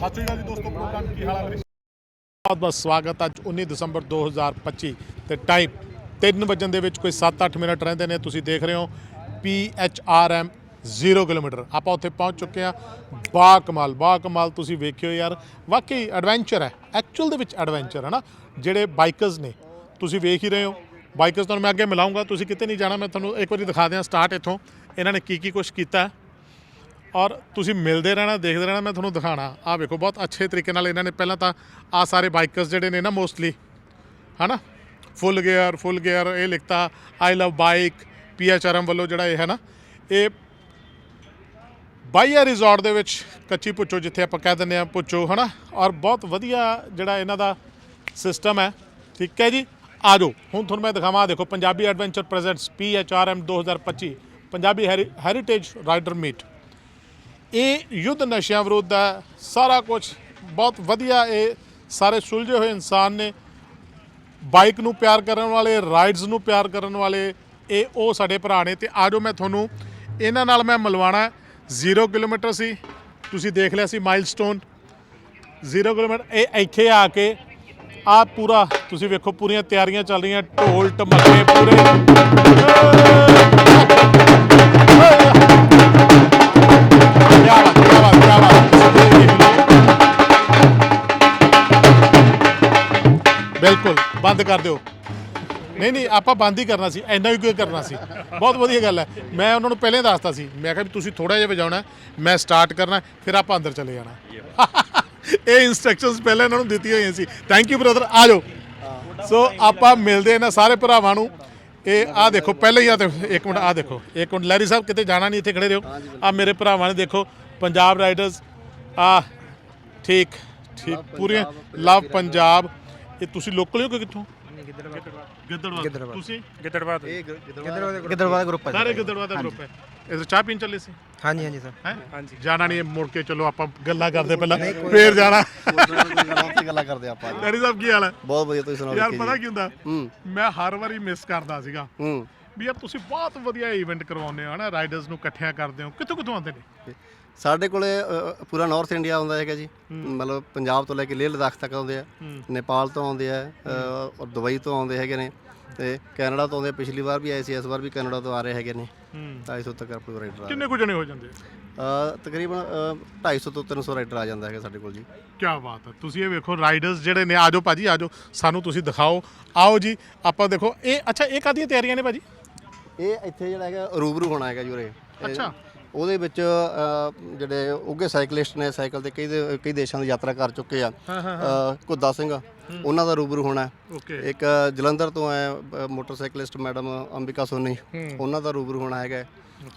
ਸਤਿ ਸ਼੍ਰੀ ਅਕਾਲ ਜੀ ਦੋਸਤੋ, ਪ੍ਰੋਗਰਾਮ ਕੀ ਹਾਲ ਹੈ ਮੇਰੇ? ਬਹੁਤ ਬਹੁਤ ਸਵਾਗਤ ਅੱਜ 19 ਦਸੰਬਰ 2025 ਤੇ ਟਾਈਮ 3 ਵਜਣ ਦੇ ਵਿੱਚ ਕੋਈ 7-8 ਮਿੰਟ ਰਹਿੰਦੇ ਨੇ, ਤੁਸੀਂ ਦੇਖ ਰਹੇ ਹੋ P H R PHRM 0 kilometre. ਆਪਾਂ ਉੱਥੇ ਪਹੁੰਚ ਚੁੱਕੇ ਆ ਬਾ ਕਮਾਲ ਬਾ ਕਮਾਲ ਤੁਸੀਂ ਵੇਖਿਓ ਯਾਰ। ਵਾਕਈ ਐਡਵੈਂਚਰ ਹੈ ਐਕਚੁਅਲ ਦੇ ਵਿੱਚ ਐਡਵੈਂਚਰ ਹੈ ਨਾ, ਜਿਹੜੇ ਬਾਈਕਰਸ ਨੇ। ਤੁਸੀਂ ਵੇਖ ਹੀ ਰਹੇ ਹੋ ਬਾਈਕਰਸ ਤੁਹਾਨੂੰ ਮੈਂ ਅੱਗੇ ਮਿਲਾਉਂਗਾ। ਤੁਸੀਂ ਕਿਤੇ ਨਹੀਂ ਜਾਣਾ, ਮੈਂ ਤੁਹਾਨੂੰ ਇੱਕ ਵਾਰੀ ਦਿਖਾ ਦਿਆਂ ਸਟਾਰਟ ਇੱਥੋਂ। ਇਹਨਾਂ ਨੇ ਕੀ ਕੀ ਕੁਝ ਕੀਤਾ ਔਰ ਤੁਸੀਂ ਮਿਲਦੇ ਰਹਿਣਾ, ਦੇਖਦੇ ਰਹਿਣਾ, ਮੈਂ ਤੁਹਾਨੂੰ ਦਿਖਾਣਾ। ਆਹ ਵੇਖੋ, ਬਹੁਤ ਅੱਛੇ ਤਰੀਕੇ ਨਾਲ ਇਹਨਾਂ ਨੇ ਪਹਿਲਾਂ ਤਾਂ ਆ ਸਾਰੇ ਬਾਈਕਰਸ ਜਿਹੜੇ ਨੇ ਨਾ ਮੋਸਟਲੀ ਹਨਾ? ਫੁੱਲ ਗੇਅਰ ਫੁੱਲ ਗੇਅਰ ਇਹ ਲਿਖਤਾ ਆਈ ਲਵ ਬਾਈਕ ਪੀਐਚਆਰਐਮ ਵੱਲੋਂ ਜਿਹੜਾ ਇਹ ਹੈ ਨਾ, ਇਹ ਬਾਈਆ ਰਿਜ਼ੋਰਟ ਦੇ ਵਿੱਚ ਕੱਚੀ ਪੁੱਛੋ, ਜਿੱਥੇ ਆਪਾਂ ਕਹਿ ਦਿੰਦੇ ਆ ਪੁੱਛੋ, ਹਨਾ? ਔਰ ਬਹੁਤ ਵਧੀਆ ਜਿਹੜਾ ਇਹਨਾਂ ਦਾ ਸਿਸਟਮ ਹੈ। ਠੀਕ ਹੈ ਜੀ? ਆ ਜਾਓ, ਹੁਣ ਤੁਹਾਨੂੰ ਮੈਂ ਦਿਖਾਵਾਂ ਦੇਖੋ, Punjabi adventure presents PHRM 2025 Punjabi heritage rider meet ਇਹ ਯੁੱਧ ਨਸ਼ਿਆਂ ਵਿਰੁੱਧ ਦਾ ਸਾਰਾ ਕੁਝ ਬਹੁਤ ਵਧੀਆ ਇਹ ਸਾਰੇ ਸੁਲਝੇ ਹੋਏ ਇਨਸਾਨ ਨੇ। ਬਾਈਕ ਨੂੰ ਪਿਆਰ ਕਰਨ ਵਾਲੇ, ਰਾਈਡਸ ਨੂੰ ਪਿਆਰ ਕਰਨ ਵਾਲੇ, ਇਹ ਉਹ ਸਾਡੇ ਭਰਾ ਨੇ ਤੇ ਆਜੋ ਮੈਂ ਤੁਹਾਨੂੰ ਇਹਨਾਂ ਨਾਲ ਮੈਂ ਮਿਲਵਾਣਾ 0 ਕਿਲੋਮੀਟਰ ਸੀ, ਤੁਸੀਂ ਦੇਖ ਲਿਆ ਸੀ ਮਾਈਲਸਟੋਨ। 0 ਕਿਲੋਮੀਟਰ, ਇਹ ਇੱਥੇ ਆ ਕੇ ਆ ਪੂਰਾ, ਤੁਸੀਂ ਵੇਖੋ ਪੂਰੀਆਂ ਤਿਆਰੀਆਂ ਚੱਲ ਰਹੀਆਂ, ਢੋਲ ਢਮੱਕੇ ਪੂਰੇ। ਬੰਦ ਕਰ ਦਿਓ। ਨਹੀਂ ਨਹੀਂ ਆਪਾਂ ਬੰਦ ਹੀ ਕਰਨਾ ਸੀ। ਐਨਾ ਹੀ ਕਿਉਂ ਕਰਨਾ ਸੀ। ਬਹੁਤ ਵਧੀਆ ਗੱਲ ਹੈ। ਮੈਂ ਉਹਨਾਂ ਨੂੰ ਪਹਿਲਾਂ ਹੀ ਦੱਸਤਾ ਸੀ। ਮੈਂ ਕਿਹਾ ਵੀ ਤੁਸੀਂ ਥੋੜਾ ਜਿਹਾ ਵਜਾਉਣਾ ਮੈਂ ਸਟਾਰਟ ਕਰਨਾ ਫਿਰ ਆਪਾਂ ਅੰਦਰ ਚਲੇ ਜਾਣਾ ਇਹ ਇਨਸਟਰਕਸ਼ਨਸ ਪਹਿਲਾਂ ਇਹਨਾਂ ਨੂੰ ਦਿੱਤੀਆਂ ਹੋਈਆਂ ਸੀ। ਥੈਂਕ ਯੂ ਬ੍ਰਦਰ ਆ ਜਾਓ। ਸੋ ਆਪਾਂ ਮਿਲਦੇ ਇਹਨਾਂ ਸਾਰੇ ਭਰਾਵਾਂ ਨੂੰ। ਇਹ ਆ ਦੇਖੋ ਪਹਿਲਾਂ ਹੀ ਆ ਤੇ ਇੱਕ ਮਿੰਟ ਆ ਦੇਖੋ। ਇੱਕ ਮਿੰਟ ਲੈਰੀ ਸਾਹਿਬ ਕਿਤੇ ਜਾਣਾ ਨਹੀਂ ਇੱਥੇ ਖੜੇ ਰਹੋ। ਆ ਮੇਰੇ ਭਰਾਵਾਂ ਨੇ ਦੇਖੋ ਪੰਜਾਬ ਰਾਈਡਰਸ ਆ ਠੀਕ ਠੀਕ ਪੂਰੇ ਲਵ ਪੰਜਾਬ। ਇਹ ਤੁਸੀਂ ਲੋਕਲ ਹੋ ਕਿ ਕਿੱਥੋਂ? ਗਿੱਦੜਵਾ ਤੁਸੀਂ? ਗਿੱਦੜਵਾ ਗਰੁੱਪ ਹੈ। ਸਾਰੇ ਗਿੱਦੜਵਾ ਦਾ ਗਰੁੱਪ ਹੈ। ਇਹ ਚਾਹ ਪੀਣ ਚੱਲੇ ਸੀ? ਹਾਂਜੀ ਹਾਂਜੀ ਸਰ। ਹੈ? ਹਾਂਜੀ। ਜਾਣਾ ਨਹੀਂ ਮੁੜ ਕੇ ਚਲੋ ਆਪਾਂ ਗੱਲਾਂ ਕਰਦੇ ਪਹਿਲਾਂ। ਫੇਰ ਜਾਣਾ। ਗੱਲਾਂ ਕਰਦੇ ਆਪਾਂ ਡੈਡੀ ਸਾਹਿਬ ਕੀ ਹਾਲ ਹੈ? ਬਹੁਤ ਵਧੀਆ ਤੁਸੀਂ ਸੁਣਾਓ ਯਾਰ ਪਤਾ। ਕੀ ਹੁੰਦਾ? ਮੈਂ ਹਰ ਵਾਰੀ ਮਿਸ ਕਰਦਾ ਸੀਗਾ। ਵੀ ਯਾਰ ਤੁਸੀਂ ਬਹੁਤ ਵਧੀਆ ਇਵੈਂਟ ਕਰਵਾਉਂਦੇ ਹੋ ਹਨਾ? ਰਾਈਡਰਸ ਨੂੰ ਇਕੱਠਿਆਂ ਕਰਦੇ ਹੋ। ਕਿੱਥੋਂ ਕਿੱਥੋਂ ਆਉਂਦੇ ਨੇ? ਸਾਡੇ ਕੋਲੇ ਅ, ਪੂਰਾ ਨਾਰਥ ਇੰਡੀਆ ਆਉਂਦਾ ਹੈਗਾ ਜੀ। ਮਤਲਬ ਪੰਜਾਬ ਤੋਂ ਲੈ ਕੇ ਲੇਹ ਲਦਾਖ ਤੱਕ ਆਉਂਦੇ ਆ। ਨੇਪਾਲ ਤੋਂ ਆਉਂਦੇ ਆ ਅ, ਔਰ ਦੁਬਈ ਤੋਂ ਆਉਂਦੇ ਹੈਗੇ ਨੇ। ਤੇ ਕੈਨੇਡਾ ਤੋਂ ਆਉਂਦੇ ਪਿਛਲੀ ਵਾਰ ਵੀ ਆਏ ਸੀ ਇਸ ਵਾਰ ਵੀ ਕੈਨੇਡਾ ਤੋਂ ਆ ਰਹੇ ਹੈਗੇ ਨੇ। ਹੂੰ। 250 ਤੱਕ ਆਪਣੇ ਰਾਈਡਰ ਆ ਕਿੰਨੇ ਕੁ ਜਣੇ ਹੋ ਜਾਂਦੇ ਅ, ਤਕਰੀਬਨ ਅ, 250 ਤੋਂ 300 ਰਾਈਡਰ ਆ ਜਾਂਦਾ ਹੈਗਾ ਸਾਡੇ ਕੋਲ ਜੀ। ਕੀ ਬਾਤ ਹੈ। ਤੁਸੀਂ ਇਹ ਵੇਖੋ ਰਾਈਡਰਸ ਜਿਹੜੇ ਨੇ ਆਜੋ ਭਾਜੀ ਆਜੋ ਸਾਨੂੰ ਤੁਸੀਂ ਦਿਖਾਓ। ਆਓ ਜੀ ਆਪਾਂ ਦੇਖੋ। ਇਹ ਅੱਛਾ ਇਹ ਕਾਦੀਆਂ ਤਿਆਰੀਆਂ ਨੇ ਭਾਜੀ? ਇਹ ਇੱਥੇ ਜਿਹੜਾ ਹੈਗਾ ਰੂਬਰੂ ਹੋਣਾ ਹੈਗਾ ਜੀ ਉਰੇ। ਇਹ- ਅੱਛਾ। ਉਹਦੇ ਵਿੱਚ ਅ, ਜਿਹੜੇ ਉੱਗੇ ਸਾਈਕਲਿਸਟ ਨੇ ਸਾਈਕਲ ਤੇ ਕਈ ਦੇ- ਕਈ ਦੇਸ਼ਾਂ ਦੀ ਯਾਤਰਾ ਕਰ ਚੁੱਕੇ ਆ। ਅ, ਘੁੱਦਾ ਸਿੰਘ ਉਹਨਾਂ ਦਾ ਰੂਬਰੂ ਹੋਣਾ ਹੈ। ਓਕੇ। ਇੱਕ ਜਲੰਧਰ ਤੋਂ ਆਏ ਅ, ਮੋਟਰਸਾਈਕਲਿਸਟ ਮੈਡਮ ਅੰਬਿਕਾ ਸੋਨੀ ਉਹਨਾਂ ਦਾ ਰੂਬਰੂ ਹੋਣਾ ਹੈਗਾ ਹੈ।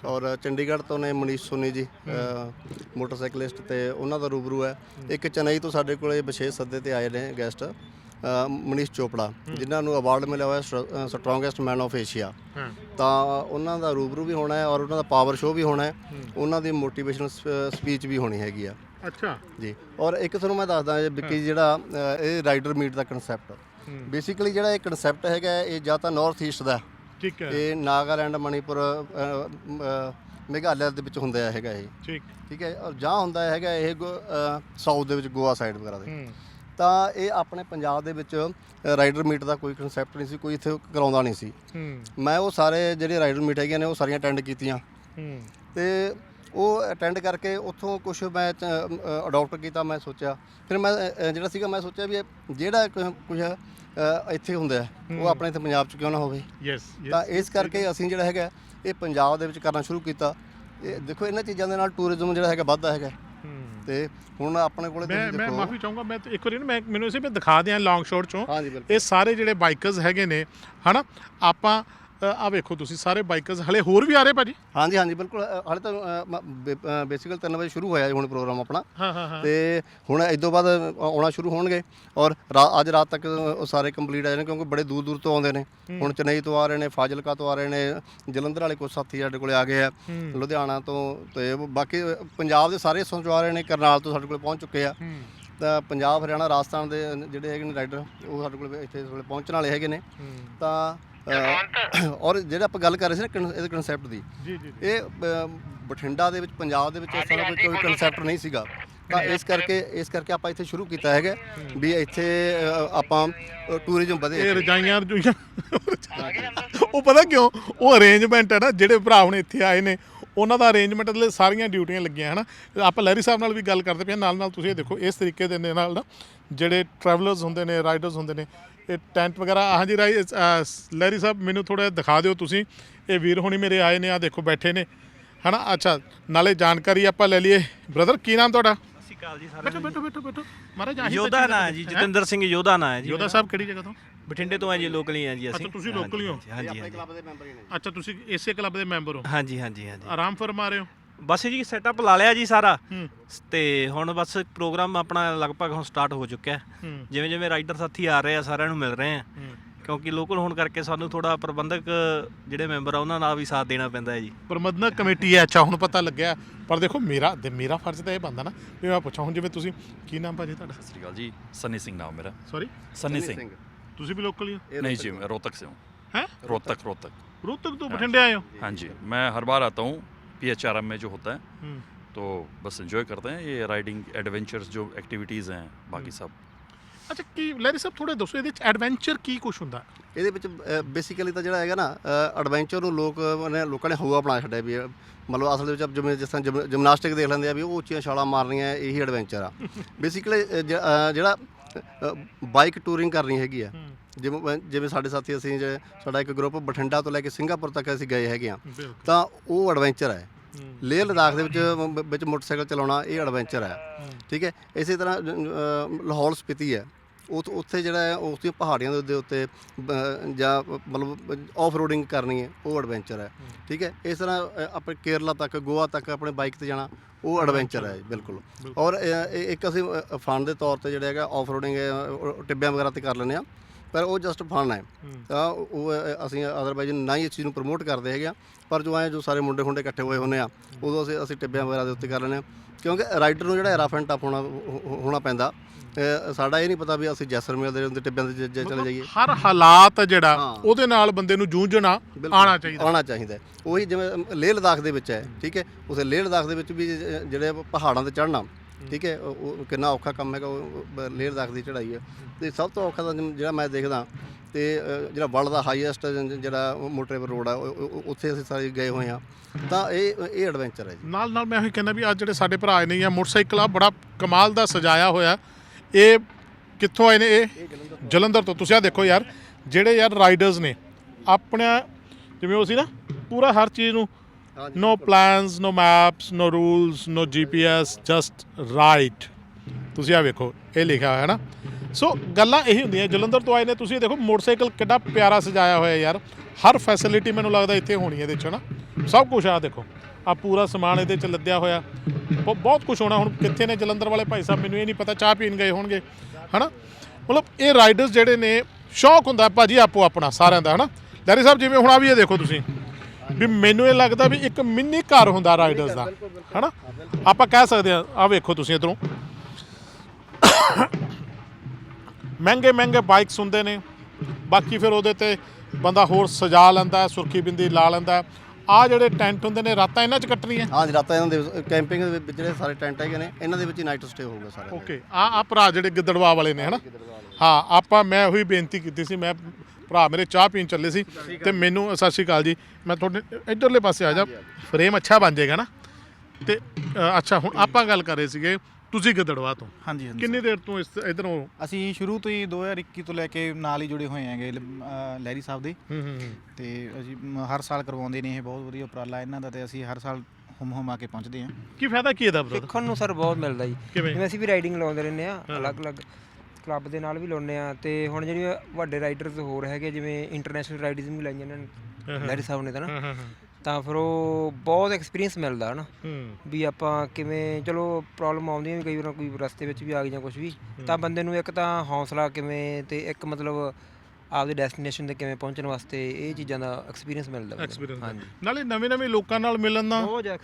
ਔਰ ਚੰਡੀਗੜ੍ਹ ਤੋਂ ਨੇ ਮਨੀਸ਼ ਸੋਨੀ ਜੀ ਅ, ਮੋਟਰਸਾਈਕਲਿਸਟ ਤੇ ਉਹਨਾਂ ਦਾ ਰੂਬਰੂ ਹੈ। ਇੱਕ ਚੇਨਈ ਤੋਂ ਸਾਡੇ ਕੋਲੇ ਵਿਸ਼ੇਸ਼ ਸੱਦੇ ਤੇ ਆਏ ਨੇ ਗੈਸਟ ਮਨੀਸ਼ ਚੋਪੜਾ ਜਿਨ੍ਹਾਂ ਨੂੰ ਅਵਾਰਡ ਮਿਲਿਆ ਹੋਇਆ ਸਟਰੋਂਗੈਸਟ ਮੈਨ ਆਫ ਏਸ਼ੀਆ ਤਾਂ ਉਹਨਾਂ ਦਾ ਰੂਬਰੂ ਵੀ ਹੋਣਾ ਹੈ ਔਰ ਉਹਨਾਂ ਦਾ ਪਾਵਰ ਸ਼ੋਅ ਵੀ ਹੋਣਾ ਹੈ। ਉਹਨਾਂ ਦੀ ਮੋਟੀਵੇਸ਼ਨਲ ਸਪੀਚ ਵੀ ਹੋਣੀ ਹੈਗੀ ਆ। ਅੱਛਾ। ਜੀ। ਔਰ ਇੱਕ ਤੁਹਾਨੂੰ ਮੈਂ ਦੱਸਦਾ ਜੀ ਵਿੱਕੀ ਜੀ ਜਿਹੜਾ ਇਹ ਰਾਈਡਰ ਮੀਟ ਦਾ ਕਨਸੈਪਟ ਬੇਸਿਕਲੀ ਜਿਹੜਾ ਇਹ ਕਨਸੈਪਟ ਹੈਗਾ ਇਹ ਜਾਂ ਤਾਂ ਨਾਰਥ ਈਸਟ ਦਾ ਠੀਕ ਹੈ। ਇਹ ਨਾਗਾਲੈਂਡ ਮਣੀਪੁਰ ਮੇਘਾਲਿਆ ਦੇ ਵਿੱਚ ਹੁੰਦਾ ਹੈਗਾ ਇਹ। ਠੀਕ। ਠੀਕ ਹੈ। ਔਰ ਜਾਂ ਹੁੰਦਾ ਹੈਗਾ ਇਹ ਸਾਊਥ ਦੇ ਵਿੱਚ ਗੋਆ ਸਾਈਡ ਵਗੈਰਾ ਦੇ। ਹੂੰ। ਤਾਂ ਇਹ ਆਪਣੇ ਪੰਜਾਬ ਦੇ ਵਿੱਚ ਰਾਈਡਰ ਮੀਟ ਦਾ ਕੋਈ ਕਨਸੈਪਟ ਨਹੀਂ ਸੀ ਕੋਈ ਇੱਥੇ ਕਰਾਉਂਦਾ ਨਹੀਂ ਸੀ। ਮੈਂ ਉਹ ਸਾਰੇ ਜਿਹੜੇ ਰਾਈਡਰ ਮੀਟ ਹੈਗੀਆਂ ਨੇ ਉਹ ਸਾਰੀਆਂ ਅਟੈਂਡ ਕੀਤੀਆਂ। ਤੇ ਉਹ ਅਟੈਂਡ ਕਰਕੇ ਉੱਥੋਂ ਕੁਝ ਮੈਂ ਅਡਾਪਟ ਕੀਤਾ ਮੈਂ ਸੋਚਿਆ। ਫਿਰ ਮੈਂ ਜਿਹੜਾ ਸੀਗਾ ਮੈਂ ਸੋਚਿਆ ਵੀ ਇਹ ਜਿਹੜਾ ਕੁਝ ਇੱਥੇ ਹੁੰਦਾ ਹੈ, ਉਹ ਆਪਣੇ ਇੱਥੇ ਪੰਜਾਬ 'ਚ ਕਿਉਂ ਨਾ ਹੋਵੇ? ਯੈਸ ਤਾਂ ਇਸ ਕਰਕੇ ਅਸੀਂ ਜਿਹੜਾ ਹੈਗਾ ਇਹ ਪੰਜਾਬ ਦੇ ਵਿੱਚ ਕਰਨਾ ਸ਼ੁਰੂ ਕੀਤਾ। ਇਹ ਦੇਖੋ ਇਹਨਾਂ ਚੀਜ਼ਾਂ ਦੇ ਨਾਲ ਟੂਰਿਜ਼ਮ ਜਿਹੜਾ ਹੈਗਾ ਵੱਧਦਾ ਹੈਗਾ। ਤੇ ਹੁਣ ਆਪਣੇ ਕੋਲੇ ਮੈਂ ਤੁਸੀਂ ਮੈਂ ਦੇਖੋ ਮਾਫੀ ਚਾਹੂੰਗਾ ਮੈਂ ਤੇ ਇੱਕ ਵਾਰੀ ਨਾ ਮੈਂ ਮੈਨੂੰ ਇਸੇ ਵੀ ਦਿਖਾ ਦਿਆਂ ਲੌਂਗ ਸ਼ਾਟ ਚੋਂ। ਹਾਂਜੀ ਬਿਲਕੁਲ। ਇਹ ਸਾਰੇ ਜਿਹੜੇ ਬਾਈਕਰਸ ਹੈਗੇ ਨੇ ਹਨਾ? ਆਪਾਂ ਆ ਵੇਖੋ ਤੁਸੀਂ ਸਾਰੇ ਬਾਈਕਰਸ ਹਲੇ ਹੋਰ ਵੀ ਆ ਰਹੇ ਭਾਜੀ? ਹਾਂਜੀ ਹਾਂਜੀ ਬਿਲਕੁਲ ਅ, ਹਾਲੇ ਤਾਂ ਬੇਸਿਕਲ 3 ਵਜੇ ਸ਼ੁਰੂ ਹੋਇਆ ਜੀ ਹੁਣ ਪ੍ਰੋਗਰਾਮ ਆਪਣਾ। ਹਾਂ ਹਾਂ ਹਾਂ। ਤੇ ਹੁਣ ਇਸ ਤੋਂ ਬਾਅਦ ਆਉਣਾ ਸ਼ੁਰੂ ਹੋਣਗੇ। ਔਰ ਰਾ- ਅੱਜ ਰਾਤ ਤੱਕ ਉਹ ਸਾਰੇ ਕੰਪਲੀਟ ਆ ਜਾਣੇ ਕਿਉਂਕਿ ਬੜੇ ਦੂਰ ਦੂਰ ਤੋਂ ਆਉਂਦੇ ਨੇ। ਹੁਣ ਚੇਨਈ ਤੋਂ ਆ ਰਹੇ ਨੇ ਫਾਜ਼ਿਲਕਾ ਤੋਂ ਆ ਰਹੇ ਨੇ ਜਲੰਧਰ ਵਾਲੇ ਕੁਝ ਸਾਥੀ ਸਾਡੇ ਕੋਲੇ ਆ ਗਏ ਆ। ਲੁਧਿਆਣਾ ਤੋਂ ਤੇ ਬਾਕੀ ਪੰਜਾਬ ਦੇ ਸਾਰੇ ਹਿੱਸੋਂ ਚੋਂ ਆ ਰਹੇ ਨੇ ਕਰਨਾਲ ਤੋਂ ਸਾਡੇ ਕੋਲੇ ਪਹੁੰਚ ਚੁੱਕੇ ਆ। ਹੂੰ। ਤਾਂ ਪੰਜਾਬ ਹਰਿਆਣਾ ਰਾਜਸਥਾਨ ਦੇ ਜਿਹੜੇ ਹੈਗੇ ਨੇ ਰਾਈਡਰ ਉਹ ਸਾਡੇ ਕੋਲ ਇੱਥੇ ਪਹੁੰਚਣ ਵਾਲੇ ਹੈਗੇ ਨੇ। ਤਾਂ ਔਰ ਜਿਹੜਾ ਆਪਾਂ ਗੱਲ ਕਰ ਰਹੇ ਸੀ ਨਾ ਇਹਦੇ ਕਨਸੈਪਟ ਦੀ ਜੀ ਜੀ ਇਹ ਬਠਿੰਡਾ ਦੇ ਵਿੱਚ ਪੰਜਾਬ ਦੇ ਵਿੱਚ ਇਸ ਤਰ੍ਹਾਂ ਕੋਈ ਕਨਸੈਪਟ ਨਹੀਂ ਸੀਗਾ। ਤਾਂ ਇਸ ਕਰਕੇ ਇਸ ਕਰਕੇ ਆਪਾਂ ਇੱਥੇ ਸ਼ੁਰੂ ਕੀਤਾ ਹੈਗਾ ਵੀ ਇੱਥੇ ਆਪਾਂ ਟੂਰਿਜ਼ਮ ਵਧੇ ਇਹ ਰਜਾਈਆਂ ਰਜੂਈਆਂ। ਉਹ ਪਤਾ ਕਿਉਂ? ਉਹ ਅਰੇਂਜਮੈਂਟ ਹੈ ਨਾ ਜਿਹੜੇ ਭਰਾ ਹੁਣ ਇੱਥੇ ਆਏ ਨੇ ਉਹਨਾਂ ਦਾ ਅਰੇਂਜਮੈਂਟ ਲਈ ਸਾਰੀਆਂ ਡਿਊਟੀਆਂ ਲੱਗੀਆਂ ਹਨ? ਆਪਾਂ ਲੈਰੀ ਸਾਹਿਬ ਨਾਲ ਵੀ ਗੱਲ ਕਰਦੇ ਪਏ ਨਾਲ ਨਾਲ ਤੁਸੀਂ ਇਹ ਦੇਖੋ ਇਸ ਤਰੀਕੇ ਦੇ ਨਾਲ ਨਾ ਜਿਹੜੇ ਟਰੈਵਲਰਸ ਹੁੰਦੇ ਨੇ ਰਾਈਡਰਸ ਹੁੰਦੇ ਨੇ ਇਹ ਟੈਂਟ ਵਗੈਰਾ ਹਾਂਜੀ ਰਾਈ ਅਹ, ਲੈਰੀ ਸਾਹਿਬ ਮੈਨੂੰ ਥੋੜਾ ਦਿਖਾ ਦਿਓ ਤੁਸੀਂ। ਇਹ ਵੀਰ ਹੁਣੀ ਮੇਰੇ ਆਏ ਨੇ ਆ ਦੇਖੋ ਬੈਠੇ ਨੇ। ਹਨਾ? ਅੱਛਾ ਨਾਲੇ ਜਾਣਕਾਰੀ ਆਪਾਂ ਲੈ ਲਈਏ। ਬ੍ਰਦਰ ਕੀ ਨਾਮ ਤੁਹਾਡਾ? ਸਤਿ ਸ਼੍ਰੀ ਅਕਾਲ ਜੀ ਸਾਰਿਆਂ ਬੈਠੋ ਬੈਠੋ ਬੈਠੋ ਮਹਾਰਾਜ ਆਹੀ ਤਾਂ ਯੋਧਾ ਚੀਜ਼ ਨਾਂ ਹੈ। ਹੈ। ਜੀ ਜਤਿੰਦਰ ਸਿੰਘ ਯੋਧਾ ਨਾਂ ਹੈ ਜੀ ਯੋਧਾ ਸਾਹਿਬ ਕਿਹੜੀ ਜਗ੍ਹਾ ਤੋਂ? ਬਠਿੰਡੇ ਤੋਂ ਹੈ ਜੀ ਲੋਕਲ ਹੀ ਹੈ ਜੀ ਅਸੀਂ। ਅੱਛਾ, ਤੁਸੀਂ local ਹੀ ਹੋ? ਹਾਂਜੀ ਹਾਂਜੀ ਕਲੱਬ ਦੇ ਮੈਂਬਰ ਹੀ ਨੇ ਅੱਛਾ ਤੁਸੀਂ ਇਸੇ ਕਲੱਬ ਦੇ ਮੈਂਬਰ ਹੋ? ਹਾਂਜੀ ਹਾਂਜੀ ਹਾਂਜੀ। ਆਰਾਮ ਫਰਮਾ ਰਹੇ ਹੋ? ਬਸ ਜੀ ਸੈਟਅਪ ਲਾ ਲਿਆ ਜੀ ਸਾਰਾ ਹੂੰ ਤੇ ਹੁਣ ਬਸ ਪ੍ਰੋਗਰਾਮ ਆਪਣਾ ਲਗਭਗ ਹੁਣ ਸਟਾਰਟ ਹੋ ਚੁੱਕਿਆ ਹੈ ਹੂੰ ਜਿਵੇਂ ਜਿਵੇਂ ਰਾਈਡਰ ਸਾਥੀ ਆ ਰਹੇ ਆ ਸਾਰਿਆਂ ਨੂੰ ਮਿਲ ਰਹੇ ਆ ਹੂੰ ਕਿਉਂਕਿ ਲੋਕਲ ਹੋਣ ਕਰਕੇ ਸਾਨੂੰ ਥੋੜਾ ਪ੍ਰਬੰਧਕ ਜਿਹੜੇ ਮੈਂਬਰ ਆ ਉਹਨਾਂ ਨਾਲ ਵੀ ਸਾਥ ਦੇਣਾ ਪੈਂਦਾ ਹੈ ਜੀ ਪ੍ਰਬੰਧਕ ਕਮੇਟੀ ਹੈ ਅੱਛਾ ਹੁਣ ਪਤਾ ਲੱਗਿਆ ਪਰ ਦੇਖੋ ਮੇਰਾ ਤੇ ਮੇਰਾ ਫਰਜ਼ ਤਾਂ ਇਹ ਬੰਦਾ ਨਾ ਵੀ ਮੈਂ ਪੁੱਛਾਂ ਹੁਣ ਜਿਵੇਂ ਤੁਸੀਂ ਕੀ ਨਾਮ ਭਾਜੀ ਤੁਹਾਡਾ ਸਤਿ ਸ਼੍ਰੀ ਅਕਾਲ ਜੀ ਸਨੀ ਸਿੰਘ नाम मेरा ਸੌਰੀ सनी सिंह ਤੁਸੀਂ ਵੀ ਲੋਕਲ ਹੀ ਹੋ नहीं जी मैं रोहतक से हूँ ਹੈ रोहतक रोहतक ਰੋਹਤਕ ਤੋਂ ਬਠਿੰਡੇ ਆਏ ਹੋ हाँ जी मैं हर बार आता हूँ पी एच आर एम में जो होता है ਹੂੰ तो बस एंजॉय करते हैं ये राइडिंग एडवेंचर्स जो एक्टिविटीज़ हैं बाकी सब ਅੱਛਾ ਕੀ ਲੈਰੀ ਸਾਹਿਬ ਥੋੜੇ ਦੱਸੋ ਇਹਦੇ ਚ ਐਡਵੈਂਚਰ ਕੀ ਕੁਝ ਹੁੰਦਾ ਇਹਦੇ ਵਿੱਚ ਬੇਸਿਕਲੀ ਤਾਂ ਜਿਹੜਾ ਹੈਗਾ ਨਾ ਐਡਵੈਂਚਰ ਨੂੰ ਲੋਕ ਨੇ ਲੋਕਾਂ ਨੇ ਹਵਾ ਬਣਾ ਛੱਡਿਆ ਵੀ ਇਹ ਮਤਲਬ ਅਸਲ ਦੇ ਵਿੱਚ ਜਿਵੇਂ ਜਿਸ ਤਰ੍ਹਾਂ ਜਿਮਨਾਸਟਿਕ ਦੇਖ ਲੈਂਦੇ ਆ ਵੀ ਉਹ ਉੱਚੀਆਂ ਛਾਲਾਂ ਮਾਰਨੀਆਂ ਇਹੀ ਐਡਵੈਂਚਰ ਆ ਬੇਸਿਕਲੀ ਜਿਹੜਾ ਬਾਈਕ ਟੂਰਿੰਗ ਕਰਨੀ ਹੈਗੀ ਆ ਜਿਵੇਂ ਜਿਵੇਂ ਸਾਡੇ ਸਾਥੀ ਅਸੀਂ ਜੇ ਸਾਡਾ ਇੱਕ ਗਰੁੱਪ ਬਠਿੰਡਾ ਤੋਂ ਲੈ ਕੇ ਸਿੰਗਾਪੁਰ ਤੱਕ ਅਸੀਂ ਗਏ ਹੈਗੇ ਆ ਤਾਂ ਉਹ ਐਡਵੈਂਚਰ ਹੈ। ਲੇਹ ਲਦਾਖ ਦੇ ਵਿੱਚ ਵਿੱਚ ਮੋਟਰਸਾਈਕਲ ਚਲਾਉਣਾ ਇਹ ਐਡਵੈਂਚਰ ਹੈ। ਠੀਕ ਹੈ? ਇਸੇ ਤਰ੍ਹਾਂ ਅ, ਲਾਹੌਲ ਸਪੀਤੀ ਹੈ। ਉਥ ਉੱਥੇ ਜਿਹੜਾ ਹੈ ਉਸ ਦੀਆਂ ਪਹਾੜੀਆਂ ਦੇ ਉੱਤੇ ਜਾਂ ਮਤਲਬ ਆਫ ਰੋਡਿੰਗ ਕਰਨੀ ਹੈ ਉਹ ਐਡਵੈਂਚਰ ਹੈ। ਠੀਕ ਹੈ? ਇਸ ਤਰ੍ਹਾਂ ਆਪਣੇ ਕੇਰਲਾ ਤੱਕ ਗੋਆ ਤੱਕ ਆਪਣੇ ਬਾਈਕ ਤੇ ਜਾਣਾ ਉਹ ਐਡਵੈਂਚਰ ਹੈ ਬਿਲਕੁਲ। ਔਰ ਇੱਕ ਅਸੀਂ ਫਨ ਦੇ ਤੌਰ ਤੇ ਜਿਹੜਾ ਹੈਗਾ ਆਫ ਰੋਡਿੰਗ ਟਿੱਬਿਆਂ ਵਗੈਰਾ ਤੇ ਕਰ ਲੈਂਦੇ ਆ ਪਰ ਉਹ ਜਸਟ ਫਨ ਹੈ। ਤਾਂ ਉਹ ਅਸੀਂ ਅਦਰਵਾਈਜ਼ ਨਾ ਹੀ ਇਸ ਚੀਜ਼ ਨੂੰ ਪ੍ਰਮੋਟ ਕਰਦੇ ਹੈਗੇ ਆ। ਪਰ ਜੋ ਐ ਜੋ ਸਾਰੇ ਮੁੰਡੇ ਖੁੰਡੇ ਇਕੱਠੇ ਹੋਏ ਹੁੰਦੇ ਆ ਉਦੋਂ ਅਸੀਂ ਅਸੀਂ ਟਿੱਬਿਆਂ ਵਗੈਰਾ ਦੇ ਉੱਤੇ ਕਰ ਲੈਂਦੇ ਆ। ਕਿਉਂਕਿ ਰਾਈਡਰ ਨੂੰ ਜਿਹੜਾ ਰਫ ਐਂਡ ਟਫ ਹੋਣਾ ਹੋਣਾ ਪੈਂਦਾ। ਸਾਡਾ ਇਹ ਨਹੀਂ ਪਤਾ ਵੀ ਅਸੀਂ ਜੈਸਲਮੇਰ ਦੇ ਉੱਤੇ ਟਿੱਬਿਆਂ ਦੇ ਜ- ਚਲੇ ਜਾਈਏ। ਹਰ ਹਾਲਾਤ ਜਿਹੜਾ। ਉਹਦੇ ਨਾਲ ਬੰਦੇ ਨੂੰ ਜੂਝਣਾ। ਆਣਾ ਚਾਹੀਦਾ। ਆਉਣਾ ਚਾਹੀਦਾ। ਉਹੀ ਜਿਵੇਂ ਲੇਹ ਲਦਾਖ ਦੇ ਵਿੱਚ ਹੈ ਠੀਕ ਹੈ? ਉਸੇ ਲੇਹ ਲਦਾਖ ਦੇ ਵਿੱਚ ਵੀ ਜਿਹੜੇ ਪਹਾੜਾਂ ਤੇ ਚੜ੍ਹਨਾ ਠੀਕ ਹੈ ਉਹ ਉਹ ਕਿੰਨਾ ਔਖਾ ਕੰਮ ਹੈਗਾ ਉਹ ਲੇਹ ਲਦਾਖ ਦੀ ਚੜ੍ਹਾਈ ਹੈ। ਤੇ ਸਭ ਤੋਂ ਔਖਾ ਤਾਂ ਜਿਹੜਾ ਮੈਂ ਦੇਖਦਾ ਤੇ ਜਿਹੜਾ ਵਰਲਡ ਦਾ ਹਾਈਐਸਟ ਜਿਹੜਾ ਮੋਟਰੇਬਲ ਰੋਡ ਆ ਉੱਥੇ ਅਸੀਂ ਸਾਰੇ ਗਏ ਹੋਏ ਆ ਤਾਂ ਇਹ ਇਹ ਐਡਵੈਂਚਰ ਹੈ ਜੀ। ਨਾਲ ਨਾਲ ਮੈਂ ਉਹੀ ਕਹਿੰਦਾ ਵੀ ਅੱਜ ਜਿਹੜੇ ਸਾਡੇ ਭਰਾ ਨੇ ਜਾਂ ਮੋਟਰਸਾਈਕਲ ਆ ਬੜਾ ਕਮਾਲ ਦਾ ਸਜਾਇਆ ਹੋਇਆ। ਇਹ ਕਿੱਥੋਂ ਆਏ ਨੇ ਇਹ? ਜਲੰਧਰ ਤੋਂ। ਤੁਸੀਂ ਆ ਦੇਖੋ ਯਾਰ ਜਿਹੜੇ ਯਾਰ ਰਾਈਡਰਸ ਨੇ ਆਪਣਾ ਜਿਵੇਂ ਉਹ ਸੀ ਨਾ ਪੂਰਾ ਹਰ ਚੀਜ਼ ਨੂੰ no plans no maps no rules no GPS just ride ਤੁਸੀਂ ਆ ਵੇਖੋ ਇਹ ਲਿਖਿਆ ਹੋਇਆ ਹੈ ਨਾ। ਸੋ ਗੱਲਾਂ ਇਹੀ ਹੁੰਦੀਆਂ। ਜਲੰਧਰ ਤੋਂ ਆਏ ਨੇ। ਤੁਸੀਂ ਇਹ ਦੇਖੋ ਮੋਟਰਸਾਈਕਲ ਕਿੱਡਾ ਪਿਆਰਾ ਸਜਾਇਆ ਹੋਇਆ ਯਾਰ। ਹਰ ਫੈਸਿਲਿਟੀ ਮੈਨੂੰ ਲੱਗਦਾ ਇੱਥੇ ਹੋਣੀ ਹੈ ਇਹਦੇ ਚ ਨਾ। ਸਭ ਕੁਝ ਆ ਦੇਖੋ। ਆ ਪੂਰਾ ਸਮਾਨ ਇਹਦੇ ਚ ਲੱਦਿਆ ਹੋਇਆ। ਬ- ਬਹੁਤ ਕੁਝ ਹੋਣਾ। ਹੁਣ ਕਿੱਥੇ ਨੇ ਜਲੰਧਰ ਵਾਲੇ ਭਾਈ ਸਾਹਿਬ? ਮੈਨੂੰ ਇਹ ਨਹੀਂ ਪਤਾ। ਚਾਹ ਪੀਣ ਗਏ ਹੋਣਗੇ। ਹਨਾ? ਮਤਲਬ ਇਹ ਰਾਈਡਰਸ ਜਿਹੜੇ ਨੇ ਸ਼ੌਕ ਹੁੰਦਾ ਭਾਜੀ ਆਪੋ ਆਪਣਾ ਸਾਰਿਆਂ ਦਾ ਹਨਾ? ਲੈਰੀ ਸਾਹਿਬ ਜਿਵੇਂ ਹੁਣ ਆ ਵੀ ਇਹ ਦੇਖੋ ਤੁਸੀਂ। ਵੀ ਮੈਨੂੰ ਇਹ ਲੱਗਦਾ ਵੀ ਇੱਕ ਮਿੰਨੀ ਘਰ ਹੁੰਦਾ ਰਾਈਡਰਸ ਦਾ। ਹਨਾ? ਆਪਾਂ ਕਹਿ ਸਕਦੇ ਆ ਆ ਵੇਖੋ ਤੁਸੀਂ ਇਧਰੋਂ। ਮਹਿੰਗੇ ਮਹਿੰਗੇ ਬਾਈਕਸ ਹੁੰਦੇ ਨੇ। ਬਾਕੀ ਫਿਰ ਉਹਦੇ ਤੇ ਬੰਦਾ ਹੋਰ ਸਜਾ ਲੈਂਦਾ ਸੁਰਖੀ ਬਿੰਦੀ ਲਾ ਲੈਂਦਾ ਆ ਜਿਹੜੇ ਟੈਂਟ ਹੁੰਦੇ ਨੇ ਰਾਤਾਂ ਇਹਨਾਂ 'ਚ ਕੱਟਣੀਆਂ? ਹਾਂ ਜੀ ਰਾਤਾਂ ਇਹਨਾਂ ਦੇ ਕੈਂਪਿੰਗ ਦੇ ਵਿੱਚ ਜਿਹੜੇ ਸਾਰੇ ਟੈਂਟ ਹੈਗੇ ਨੇ ਇਹਨਾਂ ਦੇ ਵਿੱਚ ਹੀ ਨਾਈਟ ਸਟੇ ਹੋਊਗਾ ਸਾਰਾ ਓਕੇ ਆ ਆ ਭਰਾ ਜਿਹੜੇ ਗਿੱਦੜਵਾ ਵਾਲੇ ਨੇ ਹਨਾ? ਹਾਂ ਆਪਾਂ ਮੈਂ ਉਹੀ ਬੇਨਤੀ ਕੀਤੀ ਸੀ ਮੈਂ ਭਰਾ ਮੇਰੇ ਚਾਹ ਪੀਣ ਚੱਲੇ ਸੀ ਤੇ ਮੈਨੂੰ ਸਤਿ ਸ਼੍ਰੀ ਅਕਾਲ ਜੀ। ਮੈਂ ਤੁਹਾਡੇ ਇਧਰਲੇ ਪਾਸੇ ਆ ਜਾ। ਫਰੇਮ ਅੱਛਾ ਬਣ ਜਾਏਗਾ ਨਾ। ਤੇ ਅ, ਅੱਛਾ ਹੁਣ ਆਪਾਂ ਗੱਲ ਕਰ ਰਹੇ ਸੀਗੇ ਤੁਸੀਂ ਗਿੱਦੜਵਾ ਤੋਂ। ਹਾਂਜੀ ਹਾਂਜੀ। ਕਿੰਨੀ ਦੇਰ ਤੋਂ ਇਸ ਇਧਰੋਂ? ਅਸੀਂ ਸ਼ੁਰੂ ਤੋਂ ਹੀ 2021 ਤੋਂ ਲੈ ਕੇ ਨਾਲ ਹੀ ਜੁੜੇ ਹੋਏ ਹੈਗੇ ਲ- ਅਹ ਲਹਿਰੀ ਸਾਹਿਬ ਦੇ। ਹੂੰ ਹੂੰ ਤੇ ਅਸੀਂ ਮ, ਹਰ ਸਾਲ ਕਰਵਾਉਂਦੇ ਨੇ ਇਹ ਬਹੁਤ ਵਧੀਆ ਉਪਰਾਲਾ ਇਹਨਾਂ ਦਾ ਤੇ ਅਸੀਂ ਹਰ ਸਾਲ ਹੁਮ ਹੁਮ ਆ ਕੇ ਪਹੁੰਚਦੇ ਹਾਂ। ਕੀ ਫਾਇਦਾ ਕੀ ਇਹਦਾ ਬ੍ਰਦਰ ਸਿੱਖਣ ਨੂੰ ਸਰ ਬਹੁਤ ਮਿਲਦਾ ਜੀ। ਕਿਵੇਂ? ਜਿਵੇਂ ਅਸੀਂ ਵੀ ਰਾਈਡਿੰਗ ਲਾਉਂਦੇ ਰਹਿੰਦੇ ਆ ਅਲੱਗ-ਅਲੱਗ। ਕਲੱਬ ਦੇ ਨਾਲ ਵੀ ਲਾਉਂਦੇ ਆ ਤੇ ਹੁਣ ਜਿਹੜੇ ਵੱਡੇ ਰਾਈਡਰਸ ਹੋਰ ਹੈਗੇ ਜਿਵੇਂ ਇੰਟਰਨੈਸ਼ਨਲ ਰਾਈਡਿੰਗ ਵੀ ਲਾਈਆਂ ਇਹਨਾਂ ਨੇ ਲੈਰੀ ਸਾਹਿਬ ਨੇ ਤਾਂ ਨਾ। ਤਾਂ ਫਿਰ ਉਹ ਬਹੁਤ ਐਕਸਪੀਰੀਅੰਸ ਮਿਲਦਾ ਹਨਾ। ਵੀ ਆਪਾਂ ਕਿਵੇਂ ਚਲੋ ਪ੍ਰੋਬਲਮ ਆਉਂਦੀਆਂ ਵੀ ਕਈ ਵਾਰ ਕੋਈ ਰਸਤੇ ਵਿੱਚ ਵੀ ਆ ਗਈ ਜਾਂ ਕੁਝ ਵੀ ਤਾਂ ਬੰਦੇ ਨੂੰ ਇੱਕ ਤਾਂ ਹੌਸਲਾ ਕਿਵੇਂ ਤੇ ਇੱਕ ਮਤਲਬ ਆਪਦੇ ਡੈਸਟੀਨੇਸ਼ਨ ਤੇ ਕਿਵੇਂ ਪਹੁੰਚਣ ਵਾਸਤੇ ਇਹ ਚੀਜ਼ਾਂ ਦਾ ਐਕਸਪੀਰੀਅੰਸ ਮਿਲਦਾ ਹਾਂਜੀ। ਨਾਲੇ ਨਵੇਂ ਨਵੇਂ ਲੋਕਾਂ ਨਾਲ ਮਿਲਣ ਦਾ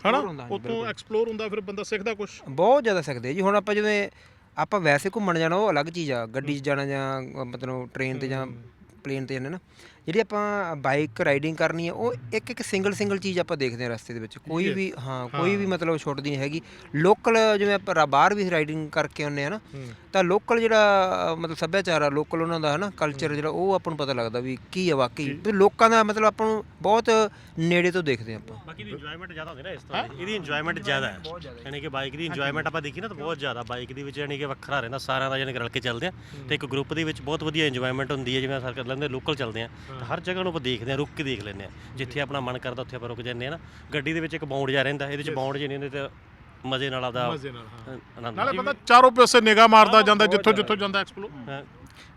ਹਨਾ? ਉਤੋਂ। ਐਕਸਪਲੋਰ ਹੁੰਦਾ ਫਿਰ ਬੰਦਾ ਸਿੱਖਦਾ ਕੁਝ ਬਹੁਤ ਜ਼ਿਆਦਾ ਸਕਦੇ ਜੀ। ਹੁਣ ਆਪਾਂ ਜਿਵੇਂ ਆਪਾਂ ਵੈਸੇ ਘੁੰਮਣ ਜਾਣਾ ਉਹ ਅਲੱਗ ਚੀਜ਼ ਆ ਗੱਡੀ 'ਚ ਜਾਣਾ ਜਾਂ ਅ, ਮਤਲਬ ਟ੍ਰੇਨ ਤੇ ਜਾਂ ਪਲੇਨ ਤੇ ਜਾਣਾ ਨਾ। ਜਿਹੜੀ ਆਪਾਂ ਬਾਈਕ ਰਾਈਡਿੰਗ ਕਰਨੀ ਹੈ ਉਹ ਇੱਕ ਇੱਕ ਸਿੰਗਲ ਸਿੰਗਲ ਚੀਜ਼ ਆਪਾਂ ਦੇਖਦੇ ਹਾਂ ਰਸਤੇ ਦੇ ਵਿੱਚ। ਕੋਈ ਵੀ ਹਾਂ ਕੋਈ ਵੀ ਮਤਲਬ ਛੁੱਟਦੀ ਨਹੀਂ ਹੈਗੀ। ਲੋਕਲ ਜਿਵੇਂ ਆਪਾਂ ਬਾਹਰ ਵੀ ਰਾਈਡਿੰਗ ਕਰਕੇ ਆਉਂਦੇ ਆ ਨਾ ਤਾਂ ਲੋਕਲ ਜਿਹੜਾ ਮਤਲਬ ਸੱਭਿਆਚਾਰ ਆ ਲੋਕਲ ਉਹਨਾਂ ਦਾ ਹਨਾ ਕਲਚਰ ਜਿਹੜਾ ਉਹ ਆਪਾਂ ਨੂੰ ਪਤਾ ਲੱਗਦਾ ਵੀ ਕੀ ਆ ਵਾਕਈ। ਲੋਕਾਂ ਦਾ ਮਤਲਬ ਆਪਾਂ ਨੂੰ ਬਹੁਤ ਨੇੜੇ ਤੋਂ ਦੇਖਦੇ ਹਾਂ ਆਪਾਂ। ਬਾਕੀ ਦੀ ਇੰਜੋਇਮੈਂਟ ਜ਼ਿਆਦਾ ਹੁੰਦੀ ਨਾ ਇਸ ਤਰ੍ਹਾਂ ਦੀ ਇਹਦੀ ਇੰਜੋਇਮੈਂਟ ਜ਼ਿਆਦਾ ਹੈ। ਯਾਨੀ ਕਿ ਬਾਈਕ ਦੀ ਇੰਜੋਇਮੈਂਟ ਆਪਾਂ ਦੇਖੀ ਨਾ ਤਾਂ ਬਹੁਤ ਜ਼ਿਆਦਾ। ਬਾਈਕ ਦੀ ਵਿੱਚ ਯਾਨੀ ਕਿ ਵੱਖਰਾ ਰਹਿੰਦਾ ਸਾਰਿਆਂ ਦਾ ਯਾਨੀ ਕਿ ਰਲ ਕੇ ਚੱਲਦੇ ਆ। ਤੇ ਇੱਕ ਗਰੁੱਪ ਦੇ ਵਿੱਚ ਬਹੁਤ ਵਧੀਆ ਇੰਜੋਇਮੈਂਟ ਹੁੰਦੀ ਹੈ ਜਿਵੇਂ ਸਰ ਕਰ ਲੈਂਦੇ ਲੋਕਲ ਚੱਲਦੇ ਆ ਹਰ ਜਗ੍ਹਾ ਨੂੰ ਆਪਾਂ ਦੇਖਦੇ ਆ ਰੁੱਕ ਕੇ ਦੇਖ ਲੈਂਦੇ ਆ ਜਿੱਥੇ ਆਪਣਾ ਮਨ ਕਰਦਾ ਉੱਥੇ ਆਪਾਂ ਰੁਕ ਜਾਂਦੇ ਆ ਨਾ। ਗੱਡੀ ਦੇ ਵਿੱਚ ਇੱਕ ਬਾਉਂਡ ਜਾ ਰਹਿੰਦਾ ਇਹਦੇ ਵਿੱਚ ਬਾਉਂਡ ਜੇ ਨਹੀਂ ਹੁੰਦੇ ਤੇ ਮਜ਼ੇ ਨਾਲ ਆਪਦਾ ਮਜ਼ੇ ਨਾਲ ਹਾਂ। ਆਨੰਦ ਨਾਲੇ ਪਤਾ ਚਾਰੋਂ ਪਾਸੇ ਨਿਗਾਹ ਮਾਰਦਾ ਜਾਂਦਾ ਜਿੱਥੋਂ ਜਿੱਥੋਂ ਜਾਂਦਾ ਐਕਸਪਲੋ ਹਾਂ।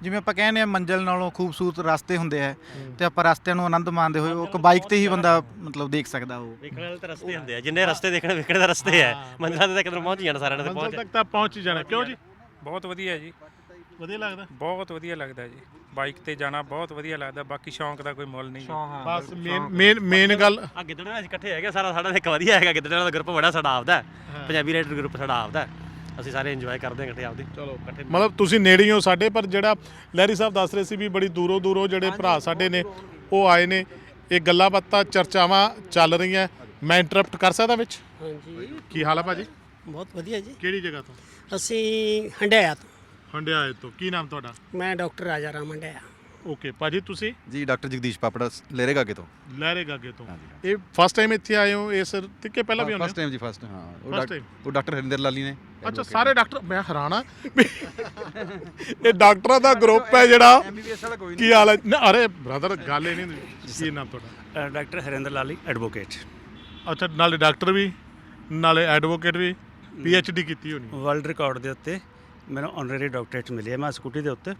ਜਿਵੇਂ ਆਪਾਂ ਕਹਿੰਦੇ ਆ ਮੰਜ਼ਲ ਨਾਲੋਂ ਖੂਬਸੂਰਤ ਰਸਤੇ ਹੁੰਦੇ ਆ ਤੇ ਆਪਾਂ ਰਸਤਿਆਂ ਨੂੰ ਆਨੰਦ ਮਾਣਦੇ ਹੋਏ ਉਹ ਇੱਕ ਬਾਈਕ ਤੇ ਹੀ ਬੰਦਾ ਮਤਲਬ ਦੇਖ ਸਕਦਾ ਉਹ। ਵੇਖਣ ਵਾਲੇ ਤਾਂ ਰਸਤੇ ਹੁੰਦੇ ਆ ਜਿੰਨੇ ਰਸਤੇ ਦੇਖਣੇ ਵੇਖਣੇ ਦਾ ਰਸਤੇ ਹੈ। ਮੰਜ਼ਿਲਾਂ ਤੇ ਤਾਂ ਪਹੁੰਚ ਹੀ ਜਾਣਾ ਸਾਰਿਆਂ ਨੇ ਤੇ ਮੰਜ਼ਲ ਪਹੁੰਚ ਤੱਕ ਤਾਂ ਪਹੁੰਚ ਹੀ ਜਾਣਾ। ਕਿਉਂ ਜੀ? ਬਹੁਤ ਵਧੀਆ ਜੀ। ਵਧੀਆ ਲੱਗਦਾ। ਬਹੁਤ ਵਧੀਆ ਲੱਗਦਾ ਜੀ। ਬਾਈਕ ਤੇ ਜਾਣਾ ਬਹੁਤ ਵਧੀਆ ਲੱਗਦਾ ਬਾਕੀ ਸ਼ੌਂਕ ਦਾ ਕੋਈ ਮੁੱਲ ਨਹੀਂ। ਬਸ ਮੇਨ ਮੇਨ ਮੇਨ ਗੱਲ ਆ ਗਿੱਦੜ ਨਾਲ ਅਸੀਂ ਇਕੱਠੇ ਹੈਗੇ ਸਾਰਾ ਸਾਡਾ ਇੱਕ ਵਧੀਆ ਹੈਗਾ ਗਿੱਦੜ ਨਾਲ ਦਾ ਗਰੁੱਪ ਬੜਾ ਸਾਡਾ ਆਪਦਾ ਹੈ। ਪੰਜਾਬੀ ਰਾਈਡਰ ਗਰੁੱਪ ਸਾਡਾ ਆਪਦਾ ਹੈ। ਅਸੀਂ ਸਾਰੇ ਇੰਜੋਏ ਕਰਦੇ ਹਾਂ ਇਕੱਠੇ ਆਪਦੀ। ਚਲੋ ਇਕੱਠੇ ਮਤਲਬ ਤੁਸੀਂ ਨੇੜੇ ਹੀ ਹੋ ਸਾਡੇ ਪਰ ਜਿਹੜਾ ਲਹਿਰੀ ਸਾਹਿਬ ਦੱਸ ਰਹੇ ਸੀ ਵੀ ਬੜੀ ਦੂਰੋਂ ਦੂਰੋਂ ਜਿਹੜੇ ਭਰਾ ਸਾਡੇ ਨੇ ਉਹ ਆਏ ਨੇ। ਇਹ ਗੱਲਾਂ ਬਾਤਾਂ ਚਰਚਾਵਾਂ ਚੱਲ ਰਹੀਆਂ। ਮੈਂ ਇੰਟਰਰਪਟ ਕਰ ਸਕਦਾ ਵਿੱਚ? ਹਾਂਜੀ। ਕੀ ਹਾਲ ਹੈ ਭਾਜੀ? ਬਹੁਤ ਵਧੀਆ ਜੀ। ਕਿਹੜੀ ਜਗ੍ਹਾ ਤੋਂ? ਅਸੀਂ ਹੰਡਿਆਇਆ ਤੋਂ। ਹੰਡਿਆਏ ਤੋਂ। ਕੀ ਨਾਮ ਤੁਹਾਡਾ? ਮੈਂ ਡਾਕਟਰ ਰਾਜਾ ਰਾਮ ਹੰਡਿਆਇਆ ਓਕੇ ਭਾਜੀ ਤੁਸੀਂ? ਜੀ ਡਾਕਟਰ ਜਗਦੀਸ਼ ਪਾਪੜਾ ਲੇਰੇ ਗਾਗੇ ਤੋਂ। ਲਹਿਰੇ ਗਾਗੇ ਤੋਂ। ਇਹ ਫਸਟ ਟਾਈਮ ਇੱਥੇ ਆਏ ਹੋ? ਇਸ ਤੀਕੇ ਪਹਿਲਾਂ ਵੀ ਆਉਂਦੇ ਫਸਟ ਟਾਈਮ ਜੀ ਫਸਟ ਹਾਂ। ਉਹ First ਡਾਕ- time? ਉਹ ਡਾਕਟਰ ਹਰਿੰਦਰ ਲਾਲੀ ਨੇ। ਹੋ? ਅੱਛਾ ਸਾਰੇ ਡਾਕਟਰ ਮੈਂ ਹੈਰਾਨ ਆ ਵੀ ਇਹ ਡਾਕਟਰਾਂ ਦਾ ਗਰੁੱਪ ਹੈ ਜਿਹੜਾ ਐਮਬੀਬੀਐਸ ਵਾਲਾ ਕੋਈ ਕੀ ਹਾਲ ਹੈ? ਨਾ, ਅਰੇ ਬ੍ਰਦਰ ਗੱਲ ਇਹ ਨਹੀਂ ਕੀ ਨਾਮ ਤੁਹਾਡਾ? ਡਾਕਟਰ ਹਰਿੰਦਰ ਲਾਲੀ ਐਡਵੋਕੇਟ ਅੱਛਾ ਨਾਲੇ ਡਾਕਟਰ ਵੀ ਨਾਲੇ ਐਡਵੋਕੇਟ ਵੀ ਪੀ ਐਚ ਡੀ ਕੀਤੀ ਹੋਣੀ। ਵਰਲਡ ਰਿਕਾਰਡ ਦੇ ਉੱਤੇ। ਮੈਨੂੰ ਆਨਰੇਰੀ ਡਾਕਟਰੇਟ ਮਿਲੀ ਹੈ ਮੈਂ ਸਕੂਟੀ ਦੇ ਉੱਤੇ।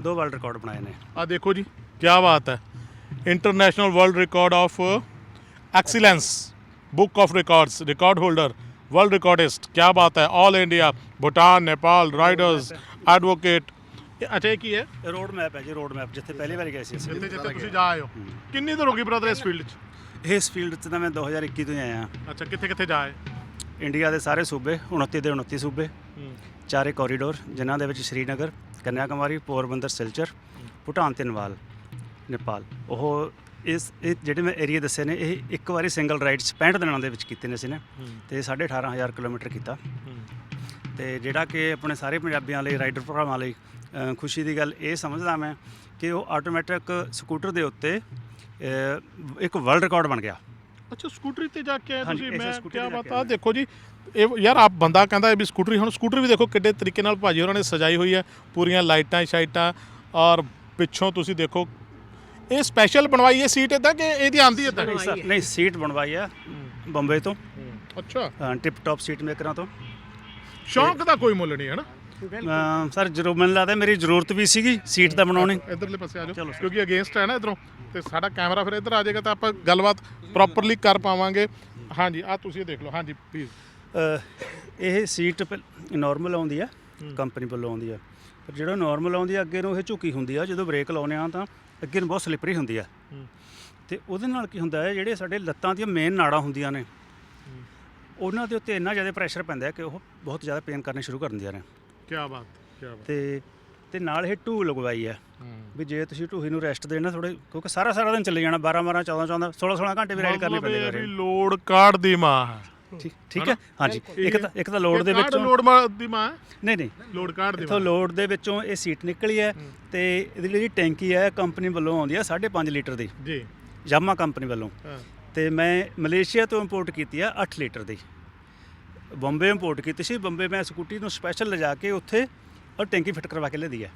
ਦੋ ਵਰਲਡ ਰਿਕਾਰਡ ਬਣਾਏ ਨੇ। ਆ ਦੇਖੋ ਜੀ ਕੀ ਬਾਤ ਹੈ। International world record of excellence book of records record holder world recordist ਕੀ ਬਾਤ ਹੈ। All India Bhutan Nepal riders advocate ਅੱਛਾ ਇਹ ਕੀ ਹੈ? ਰੋਡ ਮੈਪ ਹੈ ਜੀ ਰੋਡ ਮੈਪ ਜਿੱਥੇ ਪਹਿਲੀ ਵਾਰ ਗਏ ਸੀ ਅਸੀਂ। ਜਿੱਥੇ ਜਿੱਥੇ ਤੁਸੀਂ ਜਾ ਆਏ ਹੋ। ਕਿੰਨੀ ਦੇਰ ਹੋ ਗਈ ਬ੍ਰਦਰ ਇਸ ਫੀਲਡ 'ਚ? ਇਸ ਫੀਲਡ 'ਚ ਤਾਂ ਮੈਂ 2021 ਤੋਂ ਹੀ ਆਇਆ। ਅੱਛਾ ਕਿੱਥੇ ਕਿੱਥੇ ਜਾ ਆਏ? ਇੰਡੀਆ ਦੇ ਸਾਰੇ ਸੂਬੇ 29 ਦੇ 29 ਸੂਬੇ। ਚਾਰੇ ਕੋਰੀਡੋਰ ਜਿਨ੍ਹਾਂ ਦੇ ਵਿੱਚ ਸ਼੍ਰੀਨਗਰ ਕੰਨਿਆ ਕੁਮਾਰੀ ਪੋਰਬੰਦਰ ਸਿਲਚਰ ਭੂਟਾਨ ਤੇ ਨੇਪਾਲ ਨੇਪਾਲ। ਉਹ ਇਸ ਇਹ ਜਿਹੜੇ ਮੈਂ ਏਰੀਆ ਦੱਸੇ ਨੇ ਇਹ ਇੱਕ ਵਾਰੀ ਸਿੰਗਲ ਰਾਈਡ 'ਚ 65 ਦਿਨਾਂ ਦੇ ਵਿੱਚ ਕੀਤੇ ਨੇ ਅਸੀਂ ਨੇ ਤੇ 18500 ਕਿਲੋਮੀਟਰ ਕੀਤਾ। ਤੇ ਜਿਹੜਾ ਕਿ ਆਪਣੇ ਸਾਰੇ ਪੰਜਾਬੀਆਂ ਲਈ ਰਾਈਡਰ ਭਰਾਵਾਂ ਲਈ ਖੁਸ਼ੀ ਦੀ ਗੱਲ ਇਹ ਸਮਝਦਾ ਮੈਂ ਕਿ ਉਹ ਆਟੋਮੈਟਿਕ ਸਕੂਟਰ ਦੇ ਉੱਤੇ ਇੱਕ ਵਰਲਡ ਰਿਕਾਰਡ ਬਣ ਗਿਆ। ਅੱਛਾ ਸਕੂਟਰੀ ਤੇ ਜਾ ਕੇ ਆਏ ਹਾਂਜੀ, ਤੁਸੀਂ? ਇਸੇ ਮੈਂ ਸਕੂਟਰੀ ਕੀ ਤੇ ਜਾ ਬਾਤ ਕੇ ਆ। ਆਏ। ਦੇਖੋ ਜੀ ਇਹ ਯਾਰ ਆਪ ਬੰਦਾ ਕਹਿੰਦਾ ਇਹ ਵੀ ਸਕੂਟਰੀ ਹੁਣ ਸਕੂਟਰੀ ਵੀ ਦੇਖੋ ਕਿੱਡੇ ਤਰੀਕੇ ਨਾਲ ਭਾਜੀ ਹੋਰਾਂ ਨੇ ਸਜਾਈ ਹੋਈ ਹੈ ਪੂਰੀਆਂ ਲਾਈਟਾਂ ਸ਼ਾਈਟਾਂ ਔਰ ਪਿੱਛੋਂ ਤੁਸੀਂ ਦੇਖੋ ਇਹ ਸਪੈਸ਼ਲ ਬਣਵਾਈ ਹੈ ਸੀਟ ਇਦਾਂ ਕਿ ਇਹਦੀ ਆਂਦੀ ਇਦਾਂ ਨਹੀਂ ਸਰ ਨਹੀਂ ਸੀਟ ਬਣਵਾਈ ਆ ਬੰਬੇ ਤੋਂ। ਅੱਛਾ। ਟਿਪ ਟਾਪ ਸੀਟ ਮੇਕਰਾਂ ਤੋਂ। ਸ਼ੌਂਕ ਦਾ ਕੋਈ ਮੁੱਲ ਨਹੀਂ ਹੈ ਨਾ? ਅਮ ਸਰ ਜਰੂਰ ਮੈਨੂੰ ਲੱਗਦਾ ਮੇਰੀ ਜ਼ਰੂਰਤ ਵੀ ਸੀਗੀ ਸੀਟ ਤਾਂ ਬਣਾਉਣੀ। ਇਧਰਲੇ ਪਾਸੇ ਆ ਜਾਓ ਕਿਉਂਕਿ ਅਗੇਂਸਟ ਹੈ ਨਾ ਇਧਰੋਂ ਤੇ ਸਾਡਾ ਕੈਮਰਾ ਫਿਰ ਇਧਰ ਆ ਜਾਏਗਾ ਤਾਂ ਆਪਾਂ ਗੱਲਬਾਤ ਪ੍ਰੋਪਰਲੀ ਕਰ ਪਾਵਾਂਗੇ। ਹਾਂਜੀ ਆ ਤੁਸੀਂ ਇਹ ਦੇਖ ਲਓ ਹਾਂਜੀ ਪਲੀਜ਼ ਇਹ ਸੀਟ ਨਾਰਮਲ ਆਉਂਦੀ ਆ ਕੰਪਨੀ ਵੱਲੋਂ ਆਉਂਦੀ ਆ। ਪਰ ਜਿਹੜਾ ਨਾਰਮਲ ਆਉਂਦੀ ਆ ਅੱਗੇ ਨੂੰ ਇਹ ਝੁਕੀ ਹੁੰਦੀ ਆ ਜਦੋਂ ਬ੍ਰੇਕ ਲਾਉਨੇ ਆ ਤਾਂ ਅੱਗੇ ਨੂੰ ਬਹੁਤ ਸਲਿਪਰੀ ਹੁੰਦੀ ਆ। ਤੇ ਉਹਦੇ ਨਾਲ ਕੀ ਹੁੰਦਾ ਹੈ ਜਿਹੜੇ ਸਾਡੇ ਲੱਤਾਂ ਦੀਆਂ ਮੇਨ ਨਾੜਾਂ ਹੁੰਦੀਆਂ ਨੇ ਉਹਨਾਂ ਦੇ ਉੱਤੇ ਇੰਨਾ ਜ਼ਿਆਦਾ ਪ੍ਰੈਸ਼ਰ ਪੈਂਦਾ ਹੈ ਕਿ ਉਹ ਬਹੁਤ ਜ਼ਿਆਦਾ ਪੇਨ ਕਰਨੇ ਸ਼ੁਰੂ ਕਰ ਦਿੰਦੀਆਂ ਨੇ। ਕੀ ਬਾਤ ਕੀ ਬਾਤ। ਤੇ ਤੇ ਨਾਲ ਇਹ ਢੂ ਲਗਵਾਈ ਹੈ। ਵੀ ਜੇ ਤੁਸੀਂ ਢੂਹੀ ਨੂੰ ਰੈਸਟ ਦੇਣਾ ਥੋੜੇ ਕਿਉਂਕਿ ਸਾਰਾ ਸਾਰਾ ਦਿਨ ਚੱਲੇ ਜਾਣਾ 12 12 14 14 16 16 ਘੰਟੇ ਵੀ ਰਾਈਡ ਕਰਨੀ ਪੈਂਦੀ ਹੈ ਲੋਡ ਕਾਰਡ ਦੀ ਮਾਂ ਠੀਕ ਠੀਕ ਹੈ? ਹਾਂਜੀ। ਇੱਕ ਤਾਂ ਇੱਕ ਤਾਂ ਲੋਡ ਦੇ ਵਿੱਚੋਂ ਲੋਡ ਦੀ ਮਾਂ ਨਹੀਂ ਨਹੀਂ। ਲੋਡ ਕਾਰਡ ਦੀ ਇਥੋਂ ਲੋਡ ਦੇ ਵਿੱਚੋਂ ਇਹ ਸੀਟ ਨਿਕਲੀ ਹੈ ਤੇ ਇਹਦੀ ਜਿਹੜੀ ਟੈਂਕੀ ਹੈ ਕੰਪਨੀ ਵੱਲੋਂ ਆਉਂਦੀ ਹੈ 5.5 ਲੀਟਰ ਦੀ। ਜੀ। ਯਾਮਾ ਕੰਪਨੀ ਵੱਲੋਂ। ਤੇ ਮੈਂ ਮਲੇਸ਼ੀਆ ਤੋਂ ਇੰਪੋਰਟ ਕੀਤੀ ਆ 8 ਲੀਟਰ ਦੀ। ਬੰਬੇ ਇੰਪੋਰਟ ਕੀਤੀ ਸੀ। ਬੰਬੇ ਮੈਂ ਸਕੂਟੀ ਨੂੰ ਸਪੈਸ਼ਲ ਲਿਜਾ ਕੇ ਉੱਥੇ ਉਹ ਟੈਂਕੀ ਫਿੱਟ ਕਰਵਾ ਕੇ ਲਿਆਦੀ ਹੈ।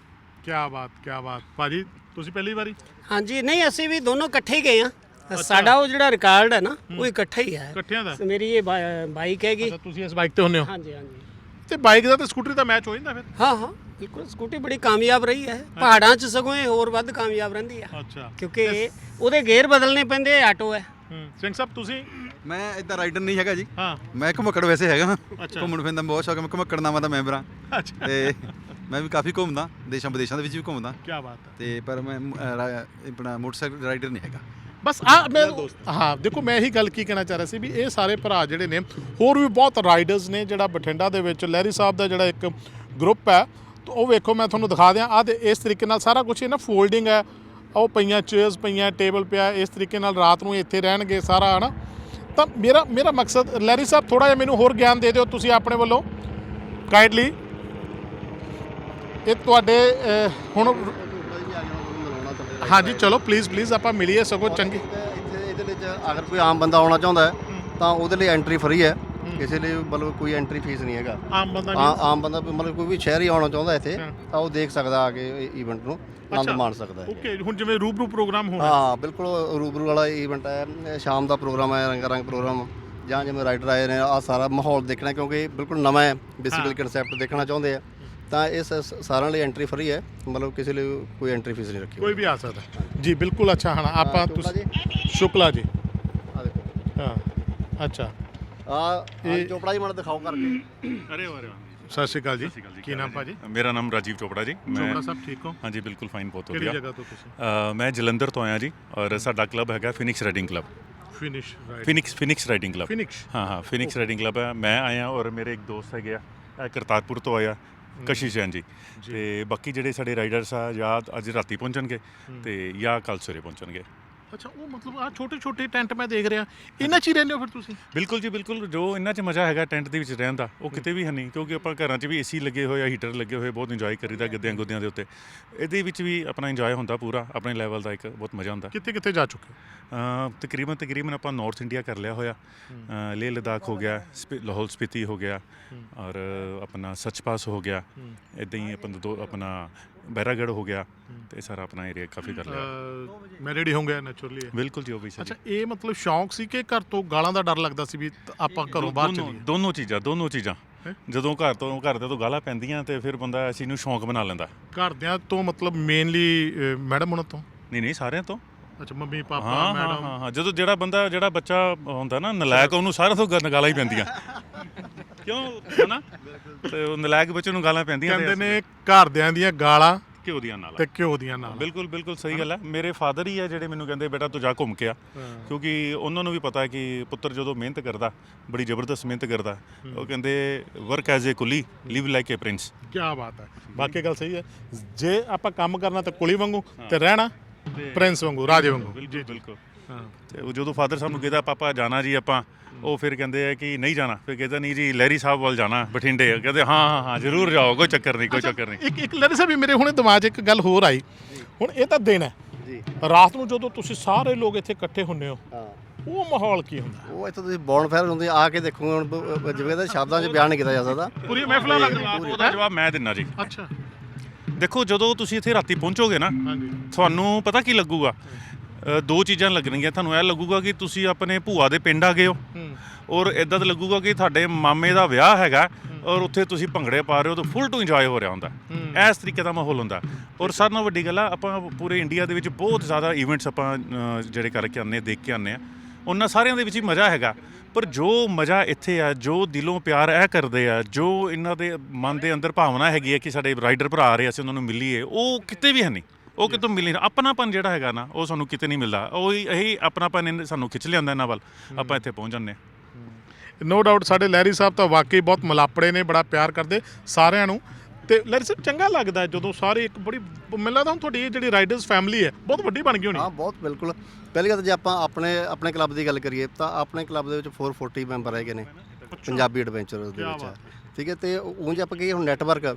ਕੀ ਬਾਤ ਕੀ ਬਾਤ। ਭਾਜੀ ਤੁਸੀਂ ਪਹਿਲੀ ਵਾਰੀ? ਹਾਂਜੀ ਨਹੀਂ ਅਸੀਂ ਵੀ ਦੋਨੋਂ ਇਕੱਠੇ ਹੀ ਗਏ ਆ ਸਾਡਾ ਉਹ ਜਿਹੜਾ ਰਿਕਾਰਡ ਹੈ ਨਾ ਉਹ ਇਕੱਠਾ ਹੀ ਹੈ। ਇਕੱਠਿਆਂ ਦਾ? ਮੇਰੀ ਇਹ ਬਾਈਕ ਹੈਗੀ। ਅੱਛਾ ਤੁਸੀਂ ਇਸ ਬਾਈਕ ਤੇ ਹੁੰਨੇ ਹੋ? ਹਾਂਜੀ ਹਾਂਜੀ। ਤੇ ਬਾਈਕ ਦਾ ਤੇ ਸਕੂਟਰੀ ਦਾ ਮੈਚ ਹੋ ਜਾਂਦਾ ਫਿਰ? ਹਾਂ ਹਾਂ ਬਿਲਕੁਲ। ਸਕੂਟੀ ਬੜੀ ਕਾਮਯਾਬ ਰਹੀ ਹੈ। ਪਹਾੜਾਂ 'ਚ ਸਗੋਂ ਇਹ ਹੋਰ ਵੱਧ ਕਾਮਯਾਬ ਰਹਿੰਦੀ ਆ ਅੱਛਾ। ਕਿਉਂਕਿ ਇਹ- ਉਹਦੇ ਗੇਅਰ ਬਦਲਨੇ ਪੈਂਦੇ ਆ ਆਟੋ ਹੈ। ਹੂੰ। ਸਿੰਘ ਸਾਹਿਬ ਤੁਸੀਂ ਮੈਂ ਇਦਾਂ ਰਾਈਡਰ ਨਹੀਂ ਹੈਗਾ ਜੀ। ਹਾਂ। ਮੈਂ ਘੁਮਕੜ ਵੈਸੇ ਹੈਗਾ। ਅੱਛਾ। ਘੁੰਮਣ ਫਿਰਨ ਦਾ ਬਹੁਤ ਸ਼ੌਕ ਹੈ ਮੈਂ ਘੁਮਕੜ ਨਾਵਾਂ ਦਾ ਮੈਂਬਰ ਹਾਂ। ਅੱਛਾ। ਤੇ ਮੈਂ ਵੀ ਕਾਫੀ ਘੁੰਮਦਾ ਦੇਸ਼ਾਂ ਵਿਦੇਸ਼ਾਂ ਦੇ ਵਿੱਚ ਵੀ ਘੁੰਮਦਾ। ਕੀ ਬਾਤ ਹੈ। ਤੇ ਪਰ ਮੈਂ ਅਹ, ਰਾ- ਆਪਣਾ ਮੋਟਰਸਾਈਕਲ ਰਾਈਡਰ ਨਹੀਂ ਹੈਗਾ। ਬਸ ਆ ਮੈਂ ਹਾਂ। ਦੇਖੋ ਮੈਂ ਇਹੀ ਗੱਲ ਕੀ ਕਹਿਣਾ ਚਾਹ ਰਿਹਾ ਸੀ ਵੀ ਇਹ ਸਾਰੇ ਭਰਾ ਜਿਹੜੇ ਨੇ ਹੋਰ ਵੀ ਬਹੁਤ ਰਾਈਡਰਸ ਨੇ ਜਿਹੜਾ ਬਠਿੰਡਾ ਦੇ ਵਿੱਚ ਲਹਿਰੀ ਸਾਹਿਬ ਦਾ ਜਿਹੜਾ ਇੱਕ ਗਰੁੱਪ ਹੈ। ਤਾਂ ਉਹ ਵੇਖੋ ਮੈਂ ਤੁਹਾਨੂੰ ਦਿਖਾ ਦਿਆਂ। ਆ ਤੇ ਇਸ ਤਰੀਕੇ ਨਾਲ ਸਾਰਾ ਕੁਝ ਇਹ ਨਾ ਫੋਲਡਿੰਗ ਹੈ। ਉਹ ਪਈਆਂ ਚੇਅਰਸ ਪਈਆਂ ਟੇਬਲ ਪਿਆ ਇਸ ਤਰੀਕੇ ਨਾਲ ਰਾਤ ਨੂੰ ਇੱਥੇ ਰਹਿਣਗੇ ਸਾਰਾ ਹਨਾ? ਤਾਂ ਮੇਰਾ ਮੇਰਾ ਮਕਸਦ ਲੈਰੀ ਸਾਹਿਬ ਥੋੜਾ ਜਿਹਾ ਮੈਨੂੰ ਹੋਰ ਗਿਆਨ ਦੇ ਦਿਓ ਤੁਸੀਂ ਆਪਣੇ ਵੱਲੋਂ। ਕਾਈਂਡਲੀ ਇਹ ਤੁਹਾਡੇ ਅਹ, ਹੁਣ ਹਾਂਜੀ ਚਲੋ ਪਲੀਜ਼ ਪਲੀਜ਼ ਆਪਾਂ ਮਿਲੀਏ ਸਗੋਂ ਚੰਗੀ। ਇੱਥੇ ਇਹਦੇ ਵਿੱਚ ਅਗਰ ਕੋਈ ਆਮ ਬੰਦਾ ਆਉਣਾ ਚਾਹੁੰਦਾ ਹੈ ਤਾਂ ਉਹਦੇ ਲਈ ਐਂਟਰੀ ਫ੍ਰੀ ਹੈ। ਕਿਸੇ ਲਈ ਮਤਲਬ ਕੋਈ ਐਂਟਰੀ ਫੀਸ ਨਹੀਂ ਹੈਗਾ। ਆਮ ਬੰਦਾ ਆ- ਆਮ ਬੰਦਾ ਵੀ ਮਤਲਬ ਕੋਈ ਵੀ ਸ਼ਹਿਰੀ ਆਉਣਾ ਚਾਹੁੰਦਾ ਇੱਥੇ ਤਾਂ ਉਹ ਦੇਖ ਸਕਦਾ ਆ ਕੇ ਇਵੈਂਟ ਨੂੰ ਆਨੰਦ ਮਾਣ ਸਕਦਾ ਹੈ ਓਕੇ ਹੁਣ ਜਿਵੇਂ ਰੂਬਰੂ ਪ੍ਰੋਗਰਾਮ ਹੋਣਾ। ਹਾਂ ਬਿਲਕੁਲ ਰੂਬਰੂ ਵਾਲਾ ਇਵੈਂਟ ਹੈ ਇਹ ਸ਼ਾਮ ਦਾ ਪ੍ਰੋਗਰਾਮ ਹੈ ਰੰਗ ਰੰਗ ਪ੍ਰੋਗਰਾਮ ਜਾਂ ਜਿਵੇਂ ਰਾਈਡਰ ਆਏ ਨੇ ਆ ਸਾਰਾ ਮਾਹੌਲ ਦੇਖਣਾ ਕਿਉਂਕਿ ਬਿਲਕੁਲ ਨਵਾਂ ਹੈ ਬੇਸਿਕਲੀ ਕਨਸੈਪਟ ਦੇਖਣਾ ਚਾਹੁੰਦੇ ਆ। ਤਾਂ ਇਸ ਸਾਰਿਆਂ ਲਈ ਐਂਟਰੀ ਫ੍ਰੀ ਹੈ ਮਤਲਬ ਕਿਸੇ ਲਈ ਕੋਈ ਐਂਟਰੀ ਫੀਸ ਨਹੀਂ ਰੱਖੀ ਕੋਈ ਵੀ ਆ ਸਕਦਾ। ਜੀ ਬਿਲਕੁਲ ਅੱਛਾ ਹਾਂ ਆਪਾਂ ਸ਼ੁਕਲਾ ਤੁਸੀਂ ਸ਼ੁਕਲਾ ਜੀ। ਆ ਦੇਖੋ। ਹਾਂ ਅੱਛਾ। ਸਤਿ ਸ਼੍ਰੀ ਅਕਾਲ ਜੀ। ਕੀ ਨਾਮ ਮੇਰਾ ਨਾਮ ਰਾਜੀਵ ਚੋਪੜਾ ਜੀ। ਮੈਂ ਚੋਪੜਾ ਠੀਕ ਹਾਂ? ਹਾਂਜੀ ਬਿਲਕੁਲ ਫਾਈਨ ਬਹੁਤ ਵਧੀਆ। ਮੈਂ ਜਲੰਧਰ ਤੋਂ ਆਇਆ ਜੀ ਔਰ ਸਾਡਾ ਕਲੱਬ ਹੈਗਾ Phoenix riding club Phoenix Phoenix riding club finish ਹਾਂ ਹਾਂ ਫਿਨਿਕਸ ਰਾਈਡਿੰਗ ਕਲੱਬ ਹੈ। ਮੈਂ ਆਇਆ ਔਰ ਮੇਰੇ ਇੱਕ ਦੋਸਤ ਹੈਗੇ ਆ ਇਹ ਕਰਤਾਰਪੁਰ ਤੋਂ ਆਇਆ ਕਸ਼ਿਸ਼ ਜੈਨ ਜੀ। ਤੇ ਬਾਕੀ ਜਿਹੜੇ ਸਾਡੇ ਰਾਈਡਰਸ ਆ ਯਾਦ ਅੱਜ ਰਾਤੀ ਪਹੁੰਚਣਗੇ ਤੇ ਜਾਂ ਕੱਲ ਸਵੇਰੇ ਪਹੁੰਚਣਗੇ। ਅੱਛਾ ਉਹ ਮਤਲਬ ਆ ਛੋਟੇ ਛੋਟੇ ਟੈਂਟ ਮੈਂ ਦੇਖ ਰਿਹਾ। ਇਹਨਾਂ 'ਚ ਹੀ ਰਹਿੰਦੇ ਹੋ ਫਿਰ ਤੁਸੀਂ? ਬਿਲਕੁਲ ਜੀ ਬਿਲਕੁਲ। ਜੋ ਇਹਨਾਂ 'ਚ ਮਜ਼ਾ ਹੈਗਾ ਟੈਂਟ ਦੇ ਵਿੱਚ ਰਹਿਣ ਦਾ ਉਹ ਕਿਤੇ ਵੀ ਹੈ ਨਹੀਂ ਕਿਉਂਕਿ ਆਪਾਂ ਘਰਾਂ 'ਚ ਵੀ ਏਸੀ ਲੱਗੇ ਹੋਏ ਆ ਹੀਟਰ ਲੱਗੇ ਹੋਏ ਬਹੁਤ ਇੰਜੋਏ ਕਰੀਦਾ ਗੱਦਿਆਂ ਗੁੱਦਿਆਂ ਦੇ ਉੱਤੇ। ਇਹਦੇ ਵਿੱਚ ਵੀ ਆਪਣਾ ਇੰਜੋਏ ਹੁੰਦਾ ਪੂਰਾ ਆਪਣੇ ਲੈਵਲ ਦਾ ਇੱਕ ਬਹੁਤ ਮਜ਼ਾ ਹੁੰਦਾ। ਕਿੱਥੇ ਕਿੱਥੇ ਜਾ ਚੁੱਕੇ ਤਕਰੀਬਨ ਤਕਰੀਬਨ ਆਪਾਂ ਨਾਰਥ ਇੰਡੀਆ ਕਰ ਲਿਆ ਹੋਇਆ। ਲੇਹ ਲਦਾਖ ਹੋ ਗਿਆ ਸਪੀ- ਲਾਹੌਲ ਸਪੀਤੀ ਹੋ ਗਿਆ ਔਰ ਆਪਣਾ ਸੱਚਪਾਸ ਹੋ ਗਿਆ। ਇਦਾਂ ਹੀ ਆਪਣਾ ਦੋ ਆਪਣਾ ਬੈਰਾਗੜ ਹੋ ਗਿਆ ਤੇ ਸਾਰਾ ਆਪਣਾ ਏਰੀਆ ਕਾਫੀ ਕਰ ਲਿਆ ਅਹ, ਮੈਂ ਰੈਡੀ ਹੋਊਂਗਾ ਨੈਚੁਰਲੀ ਬਿਲਕੁਲ ਜੀ ਵੀ ਅੱਛਾ ਇਹ ਮਤਲਬ ਸ਼ੌਂਕ ਸੀ ਕਿ ਘਰ ਤੋਂ ਗਾਲਾਂ ਦਾ ਡਰ ਲੱਗਦਾ ਸੀ ਵੀ ਤ- ਆਪਾਂ ਘਰੋਂ ਬਾਹਰ ਦੋਨੋਂ- ਚੱਲੀਏ ਦੋਨੋਂ ਚੀਜ਼ਾਂ ਦੋਨੋਂ ਚੀਜ਼ਾਂ ਜਦੋਂ ਘਰ ਤੋਂ ਘਰ ਦੇ ਤੋਂ ਗਾਲਾਂ ਪੈਂਦੀਆਂ ਤੇ ਫਿਰ ਬੰਦਾ ਇਸ ਚੀਜ਼ ਨੂੰ ਸ਼ੌਂਕ ਬਣਾ ਲੈਂਦਾ ਘਰਦਿਆਂ ਤੋਂ ਮਤਲਬ ਮੇਨਲੀ ਮੈਡਮ ਉਹਨਾਂ ਤੋਂ ਨਹੀਂ ਨਹੀਂ ਸਾਰਿਆਂ ਤੋਂ ਅੱਛਾ ਮੰਮੀ ਪਾਪਾ ਹਾਂ ਹਾਂ ਮੈਡਮ ਹਾਂ ਹਾਂ ਜਦੋਂ ਜਿਹੜਾ ਬੰਦਾ ਜਿਹੜਾ ਬੱਚਾ ਹੁੰਦਾ ਨਾ ਨਲਾਇਕ ਉਹਨੂੰ ਸਾਰਿਆਂ ਤੋਂ ਗ- ਗਾਲਾਂ ਹੀ ਪੈਂਦੀਆਂ ਕਿਉਂ? ਹਨਾ? ਤੇ ਉਹ ਨਲਾਇਕ ਬੱਚੇ ਨੂੰ ਗਾਲਾਂ ਪੈਂਦੀਆਂ ਕਹਿੰਦੇ ਨੇ ਘਰਦਿਆਂ ਦੀਆਂ ਗਾਲਾਂ ਘਿਓ ਦੀਆਂ ਨਾਲ ਤੇ ਘਿਓ ਦੀਆਂ ਨਾਲ ਬਿਲਕੁਲ ਬਿਲਕੁਲ ਸਹੀ ਗੱਲ ਹੈ ਮੇਰੇ ਫਾਦਰ ਹੀ ਹੈ ਜਿਹੜੇ ਮੈਨੂੰ ਕਹਿੰਦੇ ਬੇਟਾ ਤੂੰ ਜਾ ਘੁੰਮ ਕੇ ਆ। ਕਿਉਂਕਿ ਉਹਨਾਂ ਨੂੰ ਵੀ ਪਤਾ ਹੈ ਕਿ ਪੁੱਤਰ ਜਦੋਂ ਮਿਹਨਤ ਕਰਦਾ ਬੜੀ ਜ਼ਬਰਦਸਤ ਮਿਹਨਤ ਕਰਦਾ ਉਹ ਕਹਿੰਦੇ work as a coolie live like a prince ਕੀ ਬਾਤ ਹੈ। ਬਾਕੀ ਗੱਲ ਸਹੀ ਹੈ। ਜੇ ਆਪਾਂ ਕੰਮ ਕਰਨਾ ਤਾਂ ਕੁਲੀ ਵਾਂਗੂ ਤੇ ਰਹਿਣਾ ਪ੍ਰਿੰਸ ਵਾਂਗੂ ਰਾਜੇ ਵਾਂਗੂ। ਬਿਲਕੁਲ ਬਿਲਕੁਲ। ਹਾਂ। ਤੇ ਉਹ ਜਦੋਂ ਫਾਦਰ ਸਾਹਿਬ ਨੂੰ ਕਹਿੰਦਾ ਪਾਪਾ ਜਾਣਾ ਜੀ ਆਪਾਂ। ਉਹ ਫਿਰ ਕਹਿੰਦੇ ਆ ਕਿ ਨਹੀਂ ਜਾਣਾ। ਫਿਰ ਕਹਿੰਦਾ ਨਹੀਂ ਜੀ ਲਹਿਰੀ ਸਾਹਿਬ ਵੱਲ ਜਾਣਾ ਬਠਿੰਡੇ। ਕਹਿੰਦੇ ਹਾਂ ਹਾਂ ਹਾਂ ਜ਼ਰੂਰ ਜਾਓ ਕੋਈ ਚੱਕਰ ਨਹੀਂ ਕੋਈ ਚੱਕਰ ਨਹੀਂ। ਇੱਕ ਇੱਕ ਲੜੇ ਸਾਹਿਬ ਮੇਰੇ ਹੁਣੇ ਦਿਮਾਗ 'ਚ ਇੱਕ ਗੱਲ ਹੋਰ ਆਈ। ਹੁਣ ਇਹ ਤਾਂ ਦਿਨ ਹੈ। ਜੀ। ਰਾਤ ਨੂੰ ਜਦੋਂ ਤੁਸੀਂ ਸਾਰੇ ਲੋਕ ਇੱਥੇ ਇਕੱਠੇ ਹੁੰਨੇ ਹੋ ਹਾਂ। ਉਹ ਮਾਹੌਲ ਕੀ ਹੁੰਦਾ? ਉਹ ਇੱਥੇ ਤੁਸੀਂ ਬੌਨ ਫਾਇਰ ਹੁੰਦੀ ਆ ਕੇ ਦੇਖੋਗੇ ਹੁਣ ਬ- ਬ- ਜਿਵੇਂ ਇਹਦਾ ਸ਼ਬਦਾਂ 'ਚ ਬਿਆਨ ਨਹੀਂ ਕੀਤਾ ਜਾ ਸਕਦਾ। ਪੂਰੀ ਮਹਿਫਲਾਂ ਲੱਗ ਉਹਦਾ ਜਵਾਬ ਮੈਂ ਦਿੰਨਾ ਜੀ। ਅੱਛਾ। ਦੇਖੋ ਜਦੋਂ ਤੁਸੀਂ ਇੱਥੇ ਰਾਤੀ ਪਹੁੰਚੋਗੇ ਨਾ ਹਾਂਜੀ। ਤੁਹਾਨੂੰ ਪਤਾ ਕੀ ਲੱਗੂਗਾ? ਅ, ਦੋ ਚੀਜ਼ਾਂ ਲੱਗਣਗੀਆਂ। ਤੁਹਾਨੂੰ ਇਹ ਲੱਗੂਗਾ ਕਿ ਤੁਸੀਂ ਆਪਣੇ ਭੂਆ ਦੇ ਪਿੰਡ ਆ ਗਏ ਹੋ। ਹੂੰ। ਔਰ ਇਦਾਂ ਤਾਂ ਲੱਗੂਗਾ ਕਿ ਤੁਹਾਡੇ ਮਾਮੇ ਦਾ ਵਿਆਹ ਹੈਗਾ ਔਰ ਉੱਥੇ ਤੁਸੀਂ ਭੰਗੜੇ ਪਾ ਰਹੇ ਹੋ ਤਾਂ ਫੁੱਲ ਟੂ ਇੰਜੋਏ ਹੋ ਰਿਹਾ ਹੁੰਦਾ। ਇਸ ਤਰੀਕੇ ਦਾ ਮਾਹੌਲ ਹੁੰਦਾ। ਔਰ ਸਾਰਿਆਂ ਨਾਲੋਂ ਵੱਡੀ ਗੱਲ ਆ ਆਪਾਂ ਪੂਰੇ ਇੰਡੀਆ ਦੇ ਵਿੱਚ ਬਹੁਤ ਜ਼ਿਆਦਾ ਇਵੈਂਟਸ ਆਪਾਂ ਅ, ਜਿਹੜੇ ਕਰਕੇ ਆਉਂਦੇ ਦੇਖ ਕੇ ਆਉਂਦੇ ਆ। ਉਹਨਾਂ ਸਾਰਿਆਂ ਦੇ ਵਿੱਚ ਹੀ ਮਜ਼ਾ ਹੈਗਾ। ਪਰ ਜੋ ਮਜ਼ਾ ਇੱਥੇ ਆ ਜੋ ਦਿਲੋਂ ਪਿਆਰ ਇਹ ਕਰਦੇ ਆ ਜੋ ਇਹਨਾਂ ਦੇ ਮਨ ਦੇ ਅੰਦਰ ਭਾਵਨਾ ਹੈਗੀ ਹੈ ਕਿ ਸਾਡੇ ਰਾਈਡਰ ਭਰਾ ਆ ਰਹੇ ਅਸੀਂ ਉਹਨਾਂ ਨੂੰ ਮਿਲੀਏ ਉਹ ਕਿਤੇ ਵੀ ਹੈ ਨਹੀਂ। ਉਹ ਕਿਤੋਂ ਮਿਲੀ ਆਪਣਾਪਨ ਜਿਹੜਾ ਹੈਗਾ ਨਾ ਉਹ ਸਾਨੂੰ ਕਿਤੇ ਨਹੀਂ ਮਿਲਦਾ। ਉਹ ਹੀ ਇਹੀ ਆਪਣਾਪਨ ਇਹਨੇ ਸਾਨੂੰ ਖਿੱਚ ਲਿਆਂਦਾ ਇਹਨਾਂ ਵੱਲ। ਆਪਾਂ ਇੱਥੇ ਪਹੁੰਚ ਜਾਂਦੇ ਹਾਂ। ਨੋ ਡਾਊਟ ਸਾਡੇ ਲਹਿਰੀ ਸਾਹਿਬ ਤਾਂ ਵਾਕਈ ਬਹੁਤ ਮਲਾਪੜੇ ਨੇ ਬੜਾ ਪਿਆਰ ਕਰਦੇ ਸਾਰਿਆਂ ਨੂੰ। ਤੇ ਲਹਿਰੀ ਸਾਹਿਬ ਚੰਗਾ ਲੱਗਦਾ ਹੈ ਜਦੋਂ ਸਾਰੇ ਇੱਕ ਬੜੀ ਮੈਨੂੰ ਲੱਗਦਾ ਹੁਣ ਤੁਹਾਡੀ ਇਹ ਜਿਹੜੀ ਰਾਈਡਰਸ ਫੈਮਿਲੀ ਹੈ ਬਹੁਤ ਵੱਡੀ ਬਣ ਗਈ ਹੋਣੀ। ਹਾਂ ਬਹੁਤ ਬਿਲਕੁਲ। ਪਹਿਲੀ ਗੱਲ ਤਾਂ ਜੇ ਆਪਾਂ ਆਪਣੇ ਆਪਣੇ ਕਲੱਬ ਦੀ ਗੱਲ ਕਰੀਏ ਤਾਂ ਆਪਣੇ ਕਲੱਬ ਦੇ ਵਿੱਚ 440 ਮੈਂਬਰ ਹੈਗੇ ਨੇ। ਪੰਜਾਬੀ ਐਡਵੈਂਚਰਸ ਦੇ ਵਿੱਚ। ਠੀਕ ਹੈ ਤੇ ਉਂਝ ਆਪਾਂ ਕਹੀਏ ਹੁਣ ਨੈਟਵਰਕ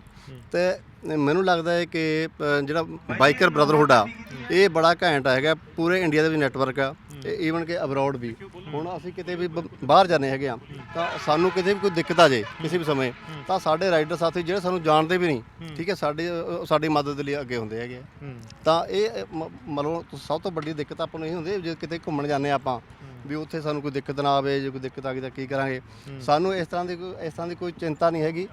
ਤੇ ਮੈਨੂੰ ਲੱਗਦਾ ਹੈ ਕਿ ਜਿਹੜਾ ਬਾਈਕਰ ਬ੍ਰਦਰਹੁੱਡ ਆ ਇਹ ਬੜਾ ਘੈਂਟ ਹੈਗਾ ਪੂਰੇ ਇੰਡੀਆ ਦੇ ਵਿੱਚ ਨੈਟਵਰਕ ਆ ਈਵਨ ਕਿ ਅਬਰੋਡ ਵੀ ਹੁਣ ਅਸੀਂ ਕਿਤੇ ਵੀ ਬਾਹਰ ਜਾਂਦੇ ਹੈਗੇ ਆ ਤਾਂ ਸਾਨੂੰ ਕਿਤੇ ਵੀ ਕੋਈ ਦਿੱਕਤ ਆ ਜੇ ਕਿਸੇ ਵੀ ਸਮੇਂ ਤਾਂ ਸਾਡੇ ਰਾਈਡਰ ਸਾਥੀ ਜਿਹੜੇ ਸਾਨੂੰ ਜਾਣਦੇ ਵੀ ਨਹੀਂ ਠੀਕ ਹੈ ਸਾਡੇ ਸਾਡੀ ਮਦਦ ਲਈ ਅੱਗੇ ਹੁੰਦੇ ਹੈਗੇ। ਤਾਂ ਇਹ ਮਤਲਬ ਸਭ ਤੋਂ ਵੱਡੀ ਦਿੱਕਤ ਆਪਾਂ ਨੂੰ ਇਹ ਹੁੰਦੀ ਜੇ ਕਿਤੇ ਘੁੰਮਣ ਜਾਂਦੇ ਆਪਾਂ ਵੀ ਉੱਥੇ ਸਾਨੂੰ ਕੋਈ ਦਿੱਕਤ ਨਾ ਆਵੇ ਜੇ ਕੋਈ ਦਿੱਕਤ ਆ ਗਈ ਤਾਂ ਕੀ ਕਰਾਂਗੇ? ਸਾਨੂੰ ਇਸ ਤਰ੍ਹਾਂ ਦੀ ਕੋਈ ਇਸ ਤਰ੍ਹਾਂ ਦੀ ਕੋਈ ਚਿੰਤਾ ਨਹੀਂ ਹੈਗੀ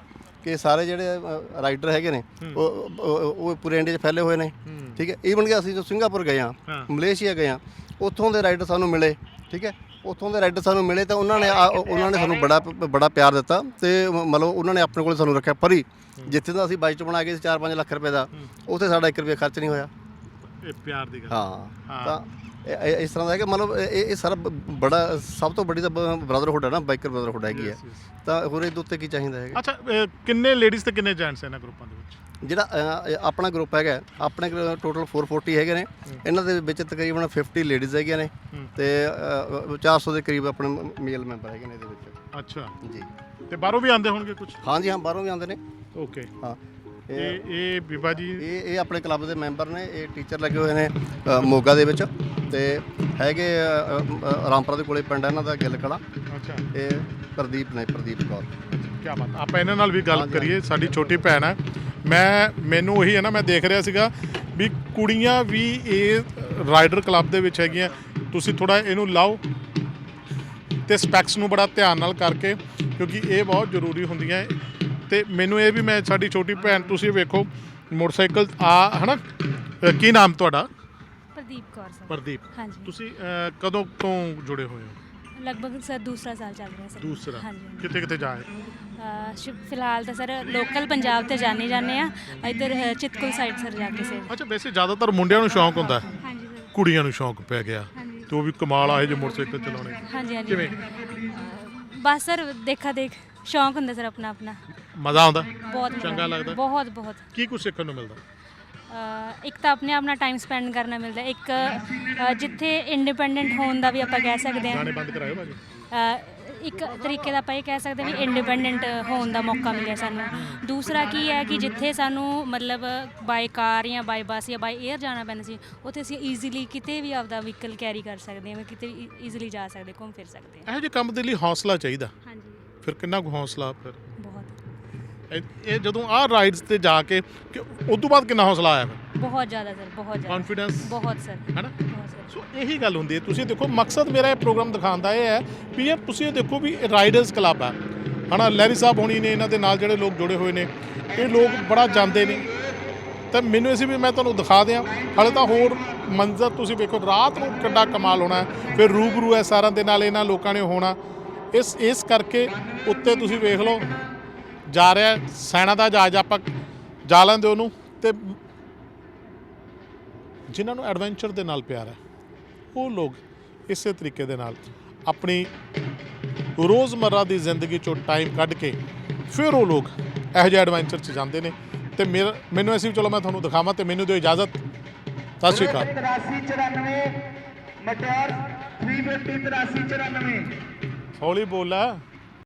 ਕਿ ਸਾਰੇ ਜਿਹੜੇ ਰਾਈਡਰ ਹੈਗੇ ਨੇ ਉਹ ਉਹ- ਪੂਰੇ ਇੰਡੀਆ 'ਚ ਫੈਲੇ ਹੋਏ ਨੇ। ਠੀਕ ਹੈ? ਈਵਨ ਕਿ ਅਸੀਂ ਜੋ ਸਿੰਗਾਪੁਰ ਗਏ ਆ ਮਲੇਸ਼ੀਆ ਗਏ ਆ ਉੱਥੋਂ ਦੇ ਰਾਈਡਰ ਸਾਨੂੰ ਮਿਲੇ। ਠੀਕ ਹੈ? ਉੱਥੋਂ ਦੇ ਰਾਈਡਰ ਸਾਨੂੰ ਮਿਲੇ ਤਾਂ ਉਹਨਾਂ ਨੇ ਉਹਨਾਂ ਨੇ ਸਾਨੂੰ ਬੜਾ ਬੜਾ ਪਿਆਰ ਦਿੱਤਾ ਤੇ ਮਤਲਬ ਉਹਨਾਂ ਨੇ ਆਪਣੇ ਕੋਲ ਸਾਨੂੰ ਰੱਖਿਆ ਪਰੀ। ਜਿੱਥੇ ਦਾ ਅਸੀਂ ਬਜਟ ਬਣਾ ਕੇ 4-5 ਲੱਖ ਰੁਪਏ ਦਾ ਉੱਥੇ ਸਾਡਾ 1 ਰੁਪਏ ਖਰਚ ਨਹੀਂ ਹੋਇਆ। ਇਹ ਪਿਆਰ ਦੀ ਗੱਲ। ਹਾਂ। ਤਾਂ ਇਹ- ਇਹ- ਇਸ ਤਰ੍ਹਾਂ ਦਾ ਹੈ ਕਿ ਮਤਲਬ ਇਹ ਇਹ ਸਾਰਾ ਬ- ਬੜਾ ਸਭ ਤੋਂ ਵੱਡੀ ਤਾਂ ਬ੍ਰਦਰਹੁੱਡ ਹੈ ਨਾ ਬਾਈਕਰ ਬ੍ਰਦਰਹੁੱਡ ਹੈਗੀ ਹੈ ਤਾਂ ਹੋਰ ਇਹਦੇ ਉੱਤੇ ਕੀ ਚਾਹੀਦਾ ਹੈਗਾ? ਅੱਛਾ ਅਹ, ਕਿੰਨੇ ਲੇਡੀਜ਼ ਤੇ ਕਿੰਨੇ ਜੈਂਟਸ ਇਹਨਾਂ ਗਰੁੱਪਾਂ ਦੇ ਵਿੱਚ? ਜਿਹੜਾ ਅ, ਇਹ ਆਪਣਾ ਗਰੁੱਪ ਹੈਗਾ ਆਪਣੇ ਟੋਟਲ 440 ਹੈਗੇ ਨੇ। ਇਹਨਾਂ ਦੇ ਵਿੱਚ ਤਕਰੀਬਨ 50 ਲੇਡੀਜ਼ ਹੈਗੀਆਂ ਨੇ ਤੇ ਅ, 400 ਦੇ ਕਰੀਬ ਆਪਣੇ ਮੇਲ ਮੈਂਬਰ ਹੈਗੇ ਨੇ ਇਹਦੇ ਵਿੱਚ। ਅੱਛਾ। ਜੀ। ਤੇ ਬਾਹਰੋਂ ਵੀ ਆਉਂਦੇ ਹੋਣਗੇ ਕੁਝ ਹਾਂਜੀ ਹਾਂ ਬਾਹਰੋਂ ਵੀ ਆਉਂਦੇ ਨੇ। ਓਕੇ ਹਾਂ। ਇਹ ਇਹ ਬੀਬਾ ਜੀ ਇਹ ਇਹ ਆਪਣੇ ਕਲੱਬ ਦੇ ਮੈਂਬਰ ਨੇ ਇਹ ਟੀਚਰ ਲੱਗੇ ਹੋਏ ਨੇ ਅ, ਮੋਗਾ ਦੇ ਵਿੱਚ ਤੇ ਹੈਗੇ ਅ, ਅ, ਰਾਮਪੁਰਾ ਦੇ ਕੋਲੇ ਪਿੰਡ ਹੈ ਇਹਨਾਂ ਦਾ ਗਿੱਲ ਕਲਾ। ਅੱਛਾ। ਇਹ ਪ੍ਰਦੀਪ ਨੇ ਪ੍ਰਦੀਪ ਕੌਰ। ਕੀ ਬਾਤ ਆਪਾਂ ਇਹਨਾਂ ਨਾਲ ਵੀ ਗੱਲ ਕਰੀਏ ਸਾਡੀ ਛੋਟੀ ਭੈਣ ਹੈ। ਮੈਂ ਮੈਨੂੰ ਉਹੀ ਹੈ ਨਾ ਮੈਂ ਦੇਖ ਰਿਹਾ ਸੀਗਾ ਵੀ ਕੁੜੀਆਂ ਵੀ ਇਹ ਰਾਈਡਰ ਕਲੱਬ ਦੇ ਵਿੱਚ ਹੈਗੀਆਂ। ਤੁਸੀਂ ਥੋੜਾ ਇਹਨੂੰ ਲਾਓ ਤੇ ਸਪੈਕਸ ਨੂੰ ਬੜਾ ਧਿਆਨ ਨਾਲ ਕਰਕੇ ਕਿਉਂਕਿ ਇਹ ਬਹੁਤ ਜ਼ਰੂਰੀ ਹੁੰਦੀਆਂ। ਤੇ ਮੈਨੂੰ ਇਹ ਵੀ ਮੈਂ ਸਾਡੀ ਛੋਟੀ ਭੈਣ ਤੁਸੀਂ ਵੇਖੋ ਮੋਟਰਸਾਈਕਲ ਆ ਹਨਾ? ਅ, ਕੀ ਨਾਮ ਤੁਹਾਡਾ? ਪ੍ਰਦੀਪ ਕੌਰ ਸਰ। ਪ੍ਰਦੀਪ। ਹਾਂਜੀ। ਤੁਸੀਂ ਅ, ਕਦੋਂ ਤੋਂ ਜੁੜੇ ਹੋਏ ਹੋ? ਲਗਭਗ ਸਰ ਦੂਸਰਾ ਸਾਲ ਚੱਲ ਰਿਹਾ ਸਰ। ਦੂਸਰਾ। ਹਾਂਜੀ ਕਿੱਥੇ ਕਿੱਥੇ ਜਾਏ ਅਹ ਸ਼ੁ- ਫਿਲਹਾਲ ਤਾਂ ਸਰ ਲੋਕਲ ਪੰਜਾਬ ਤੇ ਜਾਣੇ ਜਾਂਦੇ ਆ। ਇੱਧਰ ਅਹ, ਚਿਤਕੁਲ ਸਾਈਡ ਸਰ ਜਾ ਕੇ ਸਰ ਅੱਛਾ ਵੈਸੇ ਜ਼ਿਆਦਾਤਰ ਮੁੰਡਿਆਂ ਨੂੰ ਸ਼ੌਂਕ ਹੁੰਦਾ। ਹੈ। ਹਾਂਜੀ ਸਰ। ਕੁੜੀਆਂ ਨੂੰ ਸ਼ੌਂਕ ਪੈ ਗਿਆ। ਹਾਂਜੀ। ਤੇ ਉਹ ਵੀ ਕਮਾਲ ਆਏ ਜੇ ਮੋਟਰਸਾਈਕਲ ਚਲਾਉਣੇ। ਹਾਂਜੀ ਹਾਂਜੀ। ਕਿਵੇਂ? ਅਹ, ਬਸ ਸਰ ਦੇਖਾ ਦੇਖ ਸ਼ੌਂਕ ਹੁੰਦਾ ਸਰ ਆਪਣਾ ਆਪਣਾ। ਮਜ਼ਾ ਆਉਂਦਾ? ਬਹੁਤ ਮਜ਼ਾ ਚੰਗਾ ਆਉਂਦਾ। ਲੱਗਦਾ? ਬਹੁਤ ਬਹੁਤ। ਕੀ ਕੁਝ ਸਿੱਖਣ ਨੂੰ ਮਿਲਦਾ? ਅਹ, ਇੱਕ ਤਾਂ ਆਪਣੇ ਆਪਣਾ ਟਾਈਮ ਸਪੈਂਡ ਕਰਨਾ ਮਿਲਦਾ। ਇੱਕ ਅਹ, ਜਿੱਥੇ ਇੰਡੀਪੈਂਡੈਂਟ ਹੋਣ ਦਾ ਵੀ ਆਪਾਂ ਕਹਿ ਸਕਦੇ ਹਾਂ। ਗਾਣੇ ਬੰਦ ਕਰਾਇਓ ਭਾਜੀ। ਅ, ਇੱਕ ਤਰੀਕੇ ਦਾ ਆਪਾਂ ਇਹ ਕਹਿ ਸਕਦੇ ਵੀ ਇੰਡੀਪੈਂਡੈਂਟ ਹੋਣ ਦਾ ਮੌਕਾ ਮਿਲਿਆ ਸਾਨੂੰ। ਦੂਸਰਾ ਕੀ ਹੈ ਕਿ ਜਿੱਥੇ ਸਾਨੂੰ ਮਤਲਬ ਬਾਈ ਕਾਰ ਜਾਂ ਬਾਈ ਬੱਸ ਜਾਂ ਬਾਈ 에ਅਰ ਜਾਣਾ ਪੈਂਦਾ ਸੀ ਉੱਥੇ ਅਸੀਂ ਈਜ਼ੀਲੀ ਕਿਤੇ ਵੀ ਆਪਦਾ ਵਹੀਕਲ ਕੈਰੀ ਕਰ ਸਕਦੇ ਹਾਂ ਕਿਤੇ ਵੀ ਈਜ਼ੀਲੀ ਜਾ ਸਕਦੇ ਘੁੰਮ ਫਿਰ ਸਕਦੇ ਹਾਂ। ਇਹੋ ਜਿਹੇ ਕੰਮ ਦੇ ਲਈ ਹੌਸਲਾ ਚਾਹੀਦਾ। ਹਾਂਜੀ। ਫਿਰ ਕਿੰਨਾ ਕੁ ਹੌਸਲਾ ਫਿਰ? ਬਹੁਤ। ਇਹ- ਇਹ ਜਦੋਂ ਆਹ ਰਾਈਡਸ ਤੇ ਜਾ ਕੇ ਉਸ ਤੋਂ ਬਾਅਦ ਕਿੰਨਾ ਹੌਸਲਾ ਆਇਆ ਫਿਰ? ਬਹੁਤ ਜ਼ਿਆਦਾ ਸਰ ਬਹੁਤ ਜ਼ਿਆਦਾ। Confidence? ਬਹੁਤ ਸਰ। ਹੈਨਾ? ਬਹੁਤ ਸਰ। ਸੋ ਇਹੀ ਗੱਲ ਹੁੰਦੀ ਹੈ ਤੁਸੀਂ ਦੇਖੋ ਮਕਸਦ ਮੇਰਾ ਇਹ ਪ੍ਰੋਗਰਾਮ ਦਿਖਾਉਣ ਦਾ ਇਹ ਹੈ ਵੀ ਇਹ ਤੁਸੀਂ ਇਹ ਦੇਖੋ ਵੀ ਰਾਈਡਰਸ ਕਲੱਬ ਹੈ ਹਨਾ ਲੈਰੀ ਸਾਹਿਬ ਹੋਣੀ ਨੇ ਇਹਨਾਂ ਦੇ ਨਾਲ ਜਿਹੜੇ ਲੋਕ ਜੁੜੇ ਹੋਏ ਨੇ ਇਹ ਲੋਕ ਬੜਾ ਜਾਂਦੇ ਨੇ। ਤਾਂ ਮੈਨੂੰ ਅਸੀਂ ਵੀ ਮੈਂ ਤੁਹਾਨੂੰ ਦਿਖਾ ਦਿਆਂ ਹਾਲੇ ਤਾਂ ਹੋਰ ਮੰਜ਼ਰ ਤੁਸੀਂ ਵੇਖੋ ਰਾਤ ਨੂੰ ਕਿੱਡਾ ਕਮਾਲ ਹੋਣਾ ਹੈ। ਫਿਰ ਰੂਬਰੂ ਹੈ ਸਾਰਿਆਂ ਦੇ ਨਾਲ ਇਹਨਾਂ ਲੋਕਾਂ ਨੇ ਹੋਣਾ। ਇਸ ਇਸ ਕਰਕੇ ਉੱਤੇ ਤੁਸੀਂ ਵੇਖ ਲਓ, ਜਾ ਰਿਹਾ ਸੈਨਾ ਦਾ ਜਹਾਜ਼ ਆਪਾਂ ਜਾ ਲੈਂਦੇ ਉਹਨੂੰ ਤੇ ਜਿਨ੍ਹਾਂ ਨੂੰ ਐਡਵੈਂਚਰ ਦੇ ਨਾਲ ਪਿਆਰ ਹੈ, ਉਹ ਲੋਕ ਇਸੇ ਤਰੀਕੇ ਦੇ ਨਾਲ ਆਪਣੀ ਰੋਜ਼ਮਰਰਾ ਦੀ ਜ਼ਿੰਦਗੀ ਚੋਂ ਟਾਈਮ ਕੱਢ ਕੇ ਫਿਰ ਉਹ ਲੋਕ ਇਹੋ ਜਿਹੇ ਐਡਵੈਂਚਰ 'ਚ ਜਾਂਦੇ ਨੇ। ਤੇ ਮੇਰਾ, ਮੈਨੂੰ ਅਸੀਂ ਚਲੋ ਮੈਂ ਤੁਹਾਨੂੰ ਦਿਖਾਵਾਂ ਤੇ ਮੈਨੂੰ ਦਿਓ ਇਜਾਜ਼ਤ। ਸਤਿ ਸ਼੍ਰੀ ਅਕਾਲ। 8394 ਮਟਿਆਰ 350 8394 ਹੌਲੀ ਬੋਲ।